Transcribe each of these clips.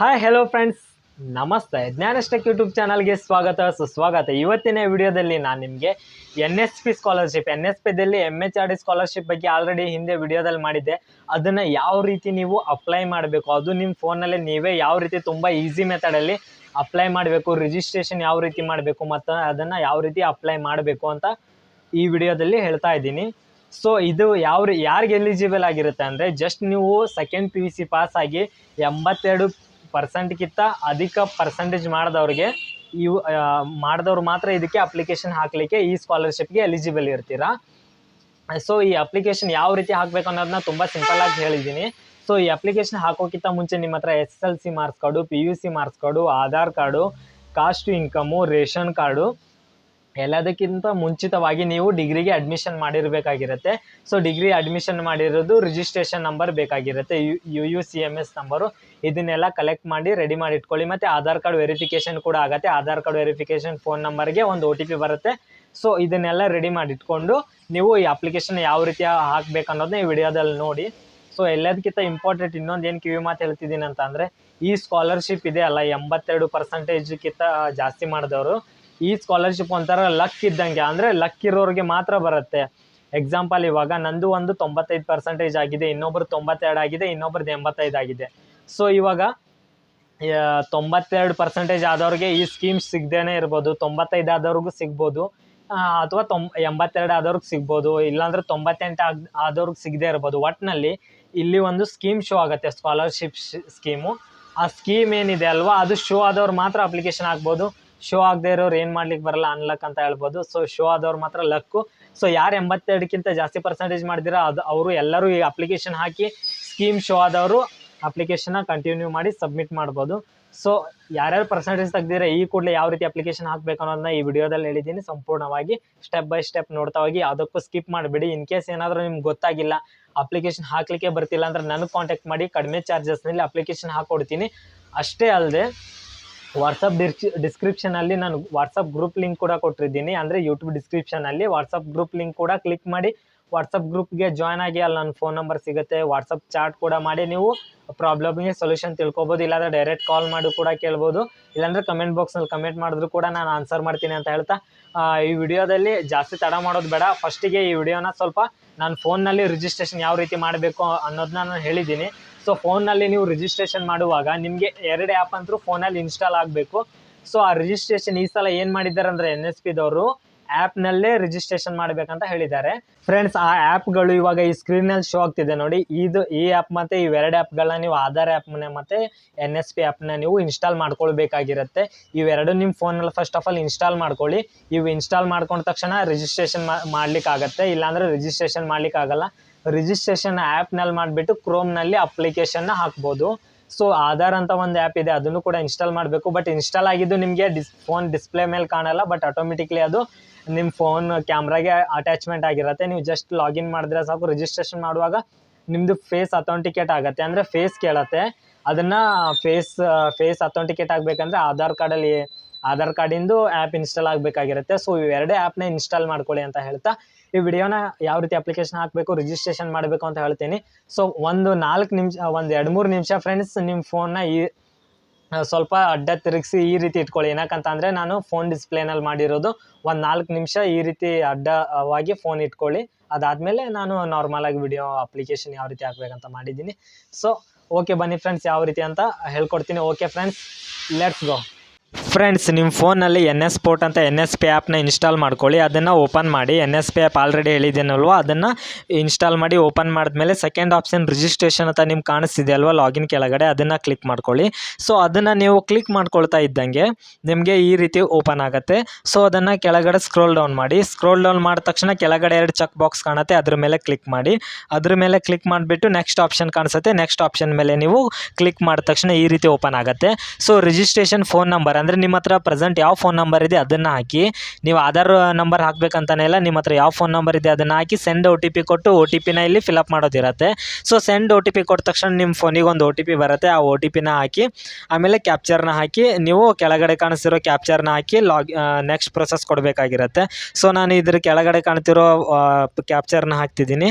Hi hello friends ನಮಸ್ತೆ. ಜ್ಞಾನಸ್ಟೆಕ್ YouTube ಚಾನಲ್ಗೆ ಸ್ವಾಗತ, ಸುಸ್ವಾಗತ. ಇವತ್ತಿನ ವಿಡಿಯೋದಲ್ಲಿ ನಾನು ನಿಮಗೆ N S P scholarship N S ಪಿದಲ್ಲಿ M H R D scholarship ಬಗ್ಗೆ ಆಲ್ರೆಡಿ ಹಿಂದೆ ವಿಡಿಯೋದಲ್ಲಿ ಮಾಡಿದ್ದೆ. ಅದನ್ನು ಯಾವ ರೀತಿ ನೀವು ಅಪ್ಲೈ ಮಾಡಬೇಕು? ಅದು ನಿಮ್ಮ ಫೋನಲ್ಲೇ ನೀವೇ ಯಾವ ರೀತಿ ತುಂಬ ಈಸಿ ಮೆಥಡಲ್ಲಿ ಅಪ್ಲೈ ಮಾಡಬೇಕು? ರಿಜಿಸ್ಟ್ರೇಷನ್ ಯಾವ ರೀತಿ ಮಾಡಬೇಕು? ಮತ್ತು ಅದನ್ನು ಯಾವ ರೀತಿ ಅಪ್ಲೈ ಮಾಡಬೇಕು ಅಂತ ಈ ವಿಡಿಯೋದಲ್ಲಿ ಹೇಳ್ತಾ ಇದ್ದೀನಿ. ಸೊ ಇದು ಯಾವ ಯಾರಿಗೆ ಎಲಿಜಿಬಲ್ ಆಗಿರುತ್ತೆ ಅಂದರೆ ಜಸ್ಟ್ ನೀವು second P U C pass ಆಗಿ ಎಂಬತ್ತೆರಡು ಪರ್ಸೆಂಟ್ಗಿಂತ ಅಧಿಕ ಪರ್ಸೆಂಟೇಜ್ ಮಾಡಿದವ್ರಿಗೆ ಇವು ಮಾಡಿದವ್ರು ಮಾತ್ರ ಇದಕ್ಕೆ ಅಪ್ಲಿಕೇಶನ್ ಹಾಕಲಿಕ್ಕೆ ಈ ಸ್ಕಾಲರ್ಶಿಪ್ಗೆ ಎಲಿಜಿಬಲ್ ಇರ್ತೀರಾ? ಸೊ ಈ ಅಪ್ಲಿಕೇಶನ್ ಯಾವ ರೀತಿ ಹಾಕಬೇಕು ಅನ್ನೋದನ್ನ ತುಂಬ ಸಿಂಪಲ್ ಆಗಿ ಹೇಳಿದ್ದೀನಿ. ಸೊ ಈ ಅಪ್ಲಿಕೇಶನ್ ಹಾಕೋಕ್ಕಿಂತ ಮುಂಚೆ ನಿಮ್ಮ ಹತ್ರ S L C marks card P U C marks card Aadhaar card caste income ration card ಎಲ್ಲದಕ್ಕಿಂತ ಮುಂಚಿತವಾಗಿ ನೀವು ಡಿಗ್ರಿಗೆ ಅಡ್ಮಿಷನ್ ಮಾಡಿರಬೇಕಾಗಿರುತ್ತೆ. ಸೊ ಡಿಗ್ರಿ ಅಡ್ಮಿಷನ್ ಮಾಡಿರೋದು ರಿಜಿಸ್ಟ್ರೇಷನ್ ನಂಬರ್ ಬೇಕಾಗಿರುತ್ತೆ. U U C M S number ಇದನ್ನೆಲ್ಲ ಕಲೆಕ್ಟ್ ಮಾಡಿ ರೆಡಿ ಮಾಡಿ ಇಟ್ಕೊಳ್ಳಿ. ಮತ್ತು ಆಧಾರ್ ಕಾರ್ಡ್ ವೆರಿಫಿಕೇಷನ್ ಕೂಡ ಆಗುತ್ತೆ. ಆಧಾರ್ ಕಾರ್ಡ್ ವೆರಿಫಿಕೇಷನ್ ಫೋನ್ ನಂಬರ್ಗೆ ಒಂದು ಒ ಟಿ ಪಿ ಬರುತ್ತೆ. ಸೊ ಇದನ್ನೆಲ್ಲ ರೆಡಿ ಮಾಡಿ ಇಟ್ಕೊಂಡು ನೀವು ಈ ಅಪ್ಲಿಕೇಶನ್ ಯಾವ ರೀತಿ ಹಾಕ್ಬೇಕು ಅನ್ನೋದನ್ನ ಈ ವಿಡಿಯೋದಲ್ಲಿ ನೋಡಿ. ಸೊ ಎಲ್ಲದಕ್ಕಿಂತ ಇಂಪಾರ್ಟೆಂಟ್ ಇನ್ನೊಂದು ಏನು ಕಿವಿ ಮಾತು ಹೇಳ್ತಿದ್ದೀನಿ ಅಂತ ಈ ಸ್ಕಾಲರ್ಶಿಪ್ ಇದೆ ಅಲ್ಲ, ಎಂಬತ್ತೆರಡು ಪರ್ಸೆಂಟೇಜ್ಗಿಂತ ಜಾಸ್ತಿ ಮಾಡಿದವರು. ಈ ಸ್ಕಾಲರ್ಶಿಪ್ ಒಂಥರ ಲಕ್ ಇದ್ದಂಗೆ, ಅಂದರೆ ಲಕ್ ಇರೋರಿಗೆ ಮಾತ್ರ ಬರುತ್ತೆ. ಎಕ್ಸಾಂಪಲ್ ಇವಾಗ ನಂದು ಒಂದು ತೊಂಬತ್ತೈದು ಪರ್ಸೆಂಟೇಜ್ ಆಗಿದೆ, ಇನ್ನೊಬ್ರು ತೊಂಬತ್ತೆರಡು ಆಗಿದೆ, ಇನ್ನೊಬ್ರದ್ದು ಎಂಬತ್ತೈದು ಆಗಿದೆ. ಸೊ ಇವಾಗ ತೊಂಬತ್ತೆರಡು ಪರ್ಸೆಂಟೇಜ್ ಆದವ್ರಿಗೆ ಈ ಸ್ಕೀಮ್ ಸಿಗದೇನೆ ಇರ್ಬೋದು. ತೊಂಬತ್ತೈದು ಆದವ್ರಿಗೂ ಸಿಗ್ಬೋದು. ಅಥವಾ ತೊಂಬ ಎಂಬತ್ತೆರಡು ಆದವ್ರಿಗೆ ಸಿಗ್ಬೋದು. ಇಲ್ಲಾಂದ್ರೆ ತೊಂಬತ್ತೆಂಟು ಆಗ, ಆದವ್ರಿಗೆ ಸಿಗದೆ ಇರ್ಬೋದು. ಒಟ್ಟಿನಲ್ಲಿ ಇಲ್ಲಿ ಒಂದು ಸ್ಕೀಮ್ ಶೋ ಆಗುತ್ತೆ ಸ್ಕಾಲರ್ಶಿಪ್ ಸ್ಕೀಮು ಆ ಸ್ಕೀಮ್ ಏನಿದೆ ಅಲ್ವಾ, ಅದು ಶೋ ಆದವ್ರು ಮಾತ್ರ ಅಪ್ಲಿಕೇಶನ್ ಆಗ್ಬೋದು. ಶೋ ಆಗದೆ ಇರೋರು ಏನು ಮಾಡ್ಲಿಕ್ಕೆ ಬರಲ್ಲ ಅನ್ಲಕ್ ಅಂತ ಹೇಳ್ಬೋದು. ಸೊ ಶೋ ಆದವ್ರು ಮಾತ್ರ ಲಕ್ಕು. ಸೊ ಯಾರು ಎಂಬತ್ತೆರಡಕ್ಕಿಂತ ಜಾಸ್ತಿ ಪರ್ಸೆಂಟೇಜ್ ಮಾಡಿದಿರಾ ಅದು ಅವರು ಎಲ್ಲರೂ ಈ ಅಪ್ಲಿಕೇಶನ್ ಹಾಕಿ ಸ್ಕೀಮ್ ಶೋ ಆದವರು ಅಪ್ಲಿಕೇಶನ್ನ ಕಂಟಿನ್ಯೂ ಮಾಡಿ ಸಬ್ಮಿಟ್ ಮಾಡ್ಬೋದು. ಸೊ ಯಾರ್ಯಾರು ಪರ್ಸೆಂಟೇಜ್ ತೆಗ್ದಿರ ಈ ಕೂಡಲೇ ಯಾವ ರೀತಿ ಅಪ್ಲಿಕೇಶನ್ ಹಾಕಬೇಕು ಅನ್ನೋದನ್ನ ಈ ವಿಡಿಯೋದಲ್ಲಿ ಹೇಳಿದ್ದೀನಿ. ಸಂಪೂರ್ಣವಾಗಿ ಸ್ಟೆಪ್ ಬೈ ಸ್ಟೆಪ್ ನೋಡ್ತಾ ಹೋಗಿ ಅದಕ್ಕೂ ಸ್ಕಿಪ್ ಮಾಡಿಬಿಡಿ. ಇನ್ ಕೇಸ್ ಏನಾದರೂ ನಿಮ್ಗೆ ಗೊತ್ತಾಗಿಲ್ಲ ಅಪ್ಲಿಕೇಶನ್ ಹಾಕಲಿಕ್ಕೆ ಬರ್ತಿಲ್ಲ ಅಂದ್ರೆ ನನಗೆ ಕಾಂಟ್ಯಾಕ್ಟ್ ಮಾಡಿ. ಕಡಿಮೆ ಚಾರ್ಜಸ್ನಲ್ಲಿ ಅಪ್ಲಿಕೇಶನ್ ಹಾಕ್ಕೊಡ್ತೀನಿ ಅಷ್ಟೇ ಅಲ್ಲದೆ ವಾಟ್ಸಪ್ ಡಿಸ್ಕ್ರಿಪ್ಷನಲ್ಲಿ ನಾನು ವಾಟ್ಸಪ್ ಗ್ರೂಪ್ ಲಿಂಕ್ ಕೂಡ ಕೊಟ್ಟಿದ್ದೀನಿ. ಅಂದರೆ ಯೂಟ್ಯೂಬ್ ಡಿಸ್ಕ್ರಿಪ್ಷನಲ್ಲಿ ವಾಟ್ಸಪ್ ಗ್ರೂಪ್ ಲಿಂಕ್ ಕೂಡ ಕ್ಲಿಕ್ ಮಾಡಿ ವಾಟ್ಸಪ್ ಗ್ರೂಪ್ಗೆ ಜಾಯ್ನ್ ಆಗಿ ಅಲ್ಲಿ ನನ್ನ ಫೋನ್ ನಂಬರ್ ಸಿಗುತ್ತೆ. ವಾಟ್ಸಪ್ ಚಾಟ್ ಕೂಡ ಮಾಡಿ, ನೀವು ಪ್ರಾಬ್ಲಮ್ಗೆ ಸೊಲ್ಯೂಷನ್ ತಿಳ್ಕೊಬೋದು. ಇಲ್ಲಾಂದ್ರೆ ಡೈರೆಕ್ಟ್ ಕಾಲ್ ಮಾಡಿ ಕೂಡ ಕೇಳ್ಬೋದು. ಇಲ್ಲಾಂದ್ರೆ ಕಮೆಂಟ್ ಬಾಕ್ಸ್ನಲ್ಲಿ ಕಮೆಂಟ್ ಮಾಡಿದ್ರು ಕೂಡ ನಾನು ಆನ್ಸರ್ ಮಾಡ್ತೀನಿ ಅಂತ ಹೇಳ್ತಾ ಈ ವಿಡಿಯೋದಲ್ಲಿ ಜಾಸ್ತಿ ತಡ ಮಾಡೋದು ಬೇಡ. ಫಸ್ಟಿಗೆ ಈ ವಿಡಿಯೋನ ಸ್ವಲ್ಪ ನಾನು ಫೋನ್ನಲ್ಲಿ ರಿಜಿಸ್ಟ್ರೇಷನ್ ಯಾವ ರೀತಿ ಮಾಡಬೇಕು ಅನ್ನೋದನ್ನ ನಾನು ಹೇಳಿದ್ದೀನಿ. ಸೊ ಫೋನ್ನಲ್ಲಿ ನೀವು ರಿಜಿಸ್ಟ್ರೇಷನ್ ಮಾಡುವಾಗ ನಿಮಗೆ ಎರಡು ಆ್ಯಪ್ ಅಂತೂ ಫೋನಲ್ಲಿ ಇನ್ಸ್ಟಾಲ್ ಆಗಬೇಕು. ಸೊ ಆ ರಿಜಿಸ್ಟ್ರೇಷನ್ ಈ ಸಲ ಏನು ಮಾಡಿದ್ದಾರೆ ಅಂದರೆ ಎನ್ ಎಸ್ ಪಿದವರು ಆ್ಯಪ್ನಲ್ಲೇ ರಿಜಿಸ್ಟ್ರೇಷನ್ ಮಾಡಬೇಕಂತ ಹೇಳಿದ್ದಾರೆ. ಫ್ರೆಂಡ್ಸ್ ಆ ಆ್ಯಪ್ಗಳು ಇವಾಗ ಈ ಸ್ಕ್ರೀನಲ್ಲಿ ಶೋ ಆಗ್ತಿದೆ ನೋಡಿ. ಇದು ಈ ಆ್ಯಪ್ ಮತ್ತು ಇವೆರಡು ಆ್ಯಪ್ಗಳನ್ನ ನೀವು ಆಧಾರ್ ಆ್ಯಪ್ನ ಮತ್ತು ಎನ್ ಎಸ್ ಪಿ ಆ್ಯಪ್ನ ನೀವು ಇನ್ಸ್ಟಾಲ್ ಮಾಡ್ಕೊಳ್ಬೇಕಾಗಿರುತ್ತೆ. ಇವೆರಡು ನಿಮ್ಮ ಫೋನಲ್ಲಿ ಫಸ್ಟ್ ಆಫ್ ಆಲ್ ಇನ್ಸ್ಟಾಲ್ ಮಾಡ್ಕೊಳ್ಳಿ. ಇವು ಇನ್ಸ್ಟಾಲ್ ಮಾಡ್ಕೊಂಡ ತಕ್ಷಣ ರಿಜಿಸ್ಟ್ರೇಷನ್ ಮಾಡ್ಲಿಕ್ಕೆ ಆಗುತ್ತೆ ಇಲ್ಲಾಂದರೆ ರಿಜಿಸ್ಟ್ರೇಷನ್ ಮಾಡ್ಲಿಕ್ಕೆ ಆಗಲ್ಲ ರಿಜಿಸ್ಟ್ರೇಷನ್ ಆ್ಯಪ್ನಲ್ಲಿ ಮಾಡಿಬಿಟ್ಟು ಕ್ರೋಮ್ನಲ್ಲಿ ಅಪ್ಲಿಕೇಶನ್ನ ಹಾಕ್ಬೋದು. ಸೊ ಆಧಾರ್ ಅಂತ ಒಂದು ಆ್ಯಪ್ ಇದೆ, ಅದನ್ನು ಕೂಡ ಇನ್ಸ್ಟಾಲ್ ಮಾಡಬೇಕು. ಬಟ್ ಇನ್ಸ್ಟಾಲ್ ಆಗಿದ್ದು ನಿಮಗೆ ಡಿಸ್ ಫೋನ್ ಡಿಸ್ಪ್ಲೇ ಮೇಲೆ ಕಾಣಲ್ಲ ಬಟ್ ಆಟೋಮೆಟಿಕ್ಲಿ ಅದು ನಿಮ್ಮ ಫೋನ್ ಕ್ಯಾಮ್ರಾಗೆ ಅಟ್ಯಾಚ್ಮೆಂಟ್ ಆಗಿರುತ್ತೆ. ನೀವು ಜಸ್ಟ್ ಲಾಗಿನ್ ಮಾಡಿದ್ರೆ ಸಾಕು. ರಿಜಿಸ್ಟ್ರೇಷನ್ ಮಾಡುವಾಗ ನಿಮ್ಮದು ಫೇಸ್ ಅಥೆಂಟಿಕೇಟ್ ಆಗುತ್ತೆ. ಅಂದರೆ ಫೇಸ್ ಕೇಳತ್ತೆ. ಅದನ್ನು ಫೇಸ್ ಫೇಸ್ ಅಥೆಂಟಿಕೇಟ್ ಆಗಬೇಕಂದ್ರೆ ಆಧಾರ್ ಕಾರ್ಡಲ್ಲಿ ಆಧಾರ್ ಕಾರ್ಡಿಂದು ಆ್ಯಪ್ ಇನ್ಸ್ಟಾಲ್ ಆಗಬೇಕಾಗಿರುತ್ತೆ. ಸೊ ಇವೆರಡೇ ಆ್ಯಪ್ನ ಇನ್ಸ್ಟಾಲ್ ಮಾಡ್ಕೊಳ್ಳಿ ಅಂತ ಹೇಳ್ತಾ ಈ ವಿಡಿಯೋನ ಯಾವ ರೀತಿ ಅಪ್ಲಿಕೇಶನ್ ಹಾಕಬೇಕು ರಿಜಿಸ್ಟ್ರೇಷನ್ ಮಾಡಬೇಕು ಅಂತ ಹೇಳ್ತೀನಿ. ಸೊ ಒಂದು ನಾಲ್ಕು ನಿಮಿಷ ಒಂದು ಎರಡು ಮೂರು ನಿಮಿಷ ಫ್ರೆಂಡ್ಸ್ ನಿಮ್ಮ ಫೋನ್ನ ಈ ಸ್ವಲ್ಪ ಅಡ್ಡ ತಿರುಗಿಸಿ ಈ ರೀತಿ ಇಟ್ಕೊಳ್ಳಿ. ಏನಕ್ಕಂತಂದರೆ ನಾನು ಫೋನ್ ಡಿಸ್ಪ್ಲೇನಲ್ಲಿ ಮಾಡಿರೋದು ಒಂದು ನಾಲ್ಕು ನಿಮಿಷ ಈ ರೀತಿ ಅಡ್ಡವಾಗಿ ಫೋನ್ ಇಟ್ಕೊಳ್ಳಿ. ಅದಾದಮೇಲೆ ನಾನು ನಾರ್ಮಲಾಗಿ ವಿಡಿಯೋ ಅಪ್ಲಿಕೇಶನ್ ಯಾವ ರೀತಿ ಹಾಕ್ಬೇಕಂತ ಮಾಡಿದ್ದೀನಿ. ಸೊ ಓಕೆ ಬನ್ನಿ ಫ್ರೆಂಡ್ಸ್ ಯಾವ ರೀತಿ ಅಂತ ಹೇಳ್ಕೊಡ್ತೀನಿ. Okay friends let's go friends ನಿಮ್ಮ ಫೋನಲ್ಲಿ ಎನ್ ಎಸ್ ಪೋರ್ಟ್ ಅಂತ ಎನ್ ಎಸ್ ಪಿ ಆ್ಯಪ್ನ ಇನ್ಸ್ಟಾಲ್ ಮಾಡ್ಕೊಳ್ಳಿ. ಅದನ್ನು ಓಪನ್ ಮಾಡಿ. N S P app already ಹೇಳಿದ್ದೀನಲ್ವ? ಅದನ್ನು ಇನ್ಸ್ಟಾಲ್ ಮಾಡಿ, ಓಪನ್ ಮಾಡಿದ್ಮೇಲೆ ಸೆಕೆಂಡ್ ಆಪ್ಷನ್ ರಿಜಿಸ್ಟ್ರೇಷನ್ ಅಂತ ನಿಮ್ಗೆ ಕಾಣಿಸ್ತಿದೆ ಅಲ್ವಾ? ಲಾಗಿನ್ ಕೆಳಗಡೆ ಅದನ್ನು ಕ್ಲಿಕ್ ಮಾಡ್ಕೊಳ್ಳಿ. ಸೊ, ಅದನ್ನು ನೀವು ಕ್ಲಿಕ್ ಮಾಡ್ಕೊಳ್ತಾ ಇದ್ದಂಗೆ ನಿಮಗೆ ಈ ರೀತಿ ಓಪನ್ ಆಗುತ್ತೆ. ಸೊ, ಅದನ್ನು ಕೆಳಗಡೆ ಸ್ಕ್ರೋಲ್ ಡೌನ್ ಮಾಡಿ. ಸ್ಕ್ರೋಲ್ ಡೌನ್ ಮಾಡಿದ ತಕ್ಷಣ ಕೆಳಗಡೆ ಎರಡು ಚೆಕ್ ಬಾಕ್ಸ್ ಕಾಣುತ್ತೆ. ಅದ್ರ ಮೇಲೆ ಕ್ಲಿಕ್ ಮಾಡಿ. ಅದ್ರ ಮೇಲೆ ಕ್ಲಿಕ್ ಮಾಡಿಬಿಟ್ಟು ನೆಕ್ಸ್ಟ್ ಆಪ್ಷನ್ ಕಾಣಿಸುತ್ತೆ. ನೆಕ್ಸ್ಟ್ ಆಪ್ಷನ್ ಮೇಲೆ ನೀವು ಕ್ಲಿಕ್ ಮಾಡಿದ ತಕ್ಷಣ ಈ ರೀತಿ ಓಪನ್ ಆಗುತ್ತೆ. ಸೊ, ರಿಜಿಸ್ಟ್ರೇಷನ್ ಫೋನ್ ನಂಬರ್ ಅಂದರೆ ನಿಮ್ಮ ಹತ್ರ ಪ್ರೆಸೆಂಟ್ ಯಾವ ಫೋನ್ ನಂಬರ್ ಇದೆ ಅದನ್ನು ಹಾಕಿ, ನೀವು ಆಧಾರ್ ನಂಬರ್ ಹಾಕಬೇಕಂತಾನೆ ಇಲ್ಲ, ನಿಮ್ಮ ಹತ್ರ ಯಾವ ಫೋನ್ ನಂಬರ್ ಇದೆ ಅದನ್ನು ಹಾಕಿ ಸೆಂಡ್ ಒ ಟಿ ಪಿ ಕೊಟ್ಟು ಒ ಟಿ ಪಿನ ಇಲ್ಲಿ fill up ಮಾಡೋದಿರತ್ತೆ. So send O T P ಕೊಟ್ಟ ತಕ್ಷಣ ನಿಮ್ಮ ಫೋನಿಗೆ ಒಂದು ಒ ಟಿ ಪಿ ಬರುತ್ತೆ, ಆ ಒ ಟಿ ಪಿನ ಹಾಕಿ, ಆಮೇಲೆ ಕ್ಯಾಪ್ಚರ್ನ ಹಾಕಿ, ನೀವು ಕೆಳಗಡೆ ಕಾಣಿಸ್ತಿರೋ ಕ್ಯಾಪ್ಚರ್ನ ಹಾಕಿ ಲಾಗ್ ನೆಕ್ಸ್ಟ್ ಪ್ರೊಸೆಸ್ ಕೊಡಬೇಕಾಗಿರುತ್ತೆ. ಸೊ ನಾನು ಇದ್ರ ಕೆಳಗಡೆ ಕಾಣ್ತಿರೋ ಕ್ಯಾಪ್ಚರ್ನ ಹಾಕ್ತಿದ್ದೀನಿ.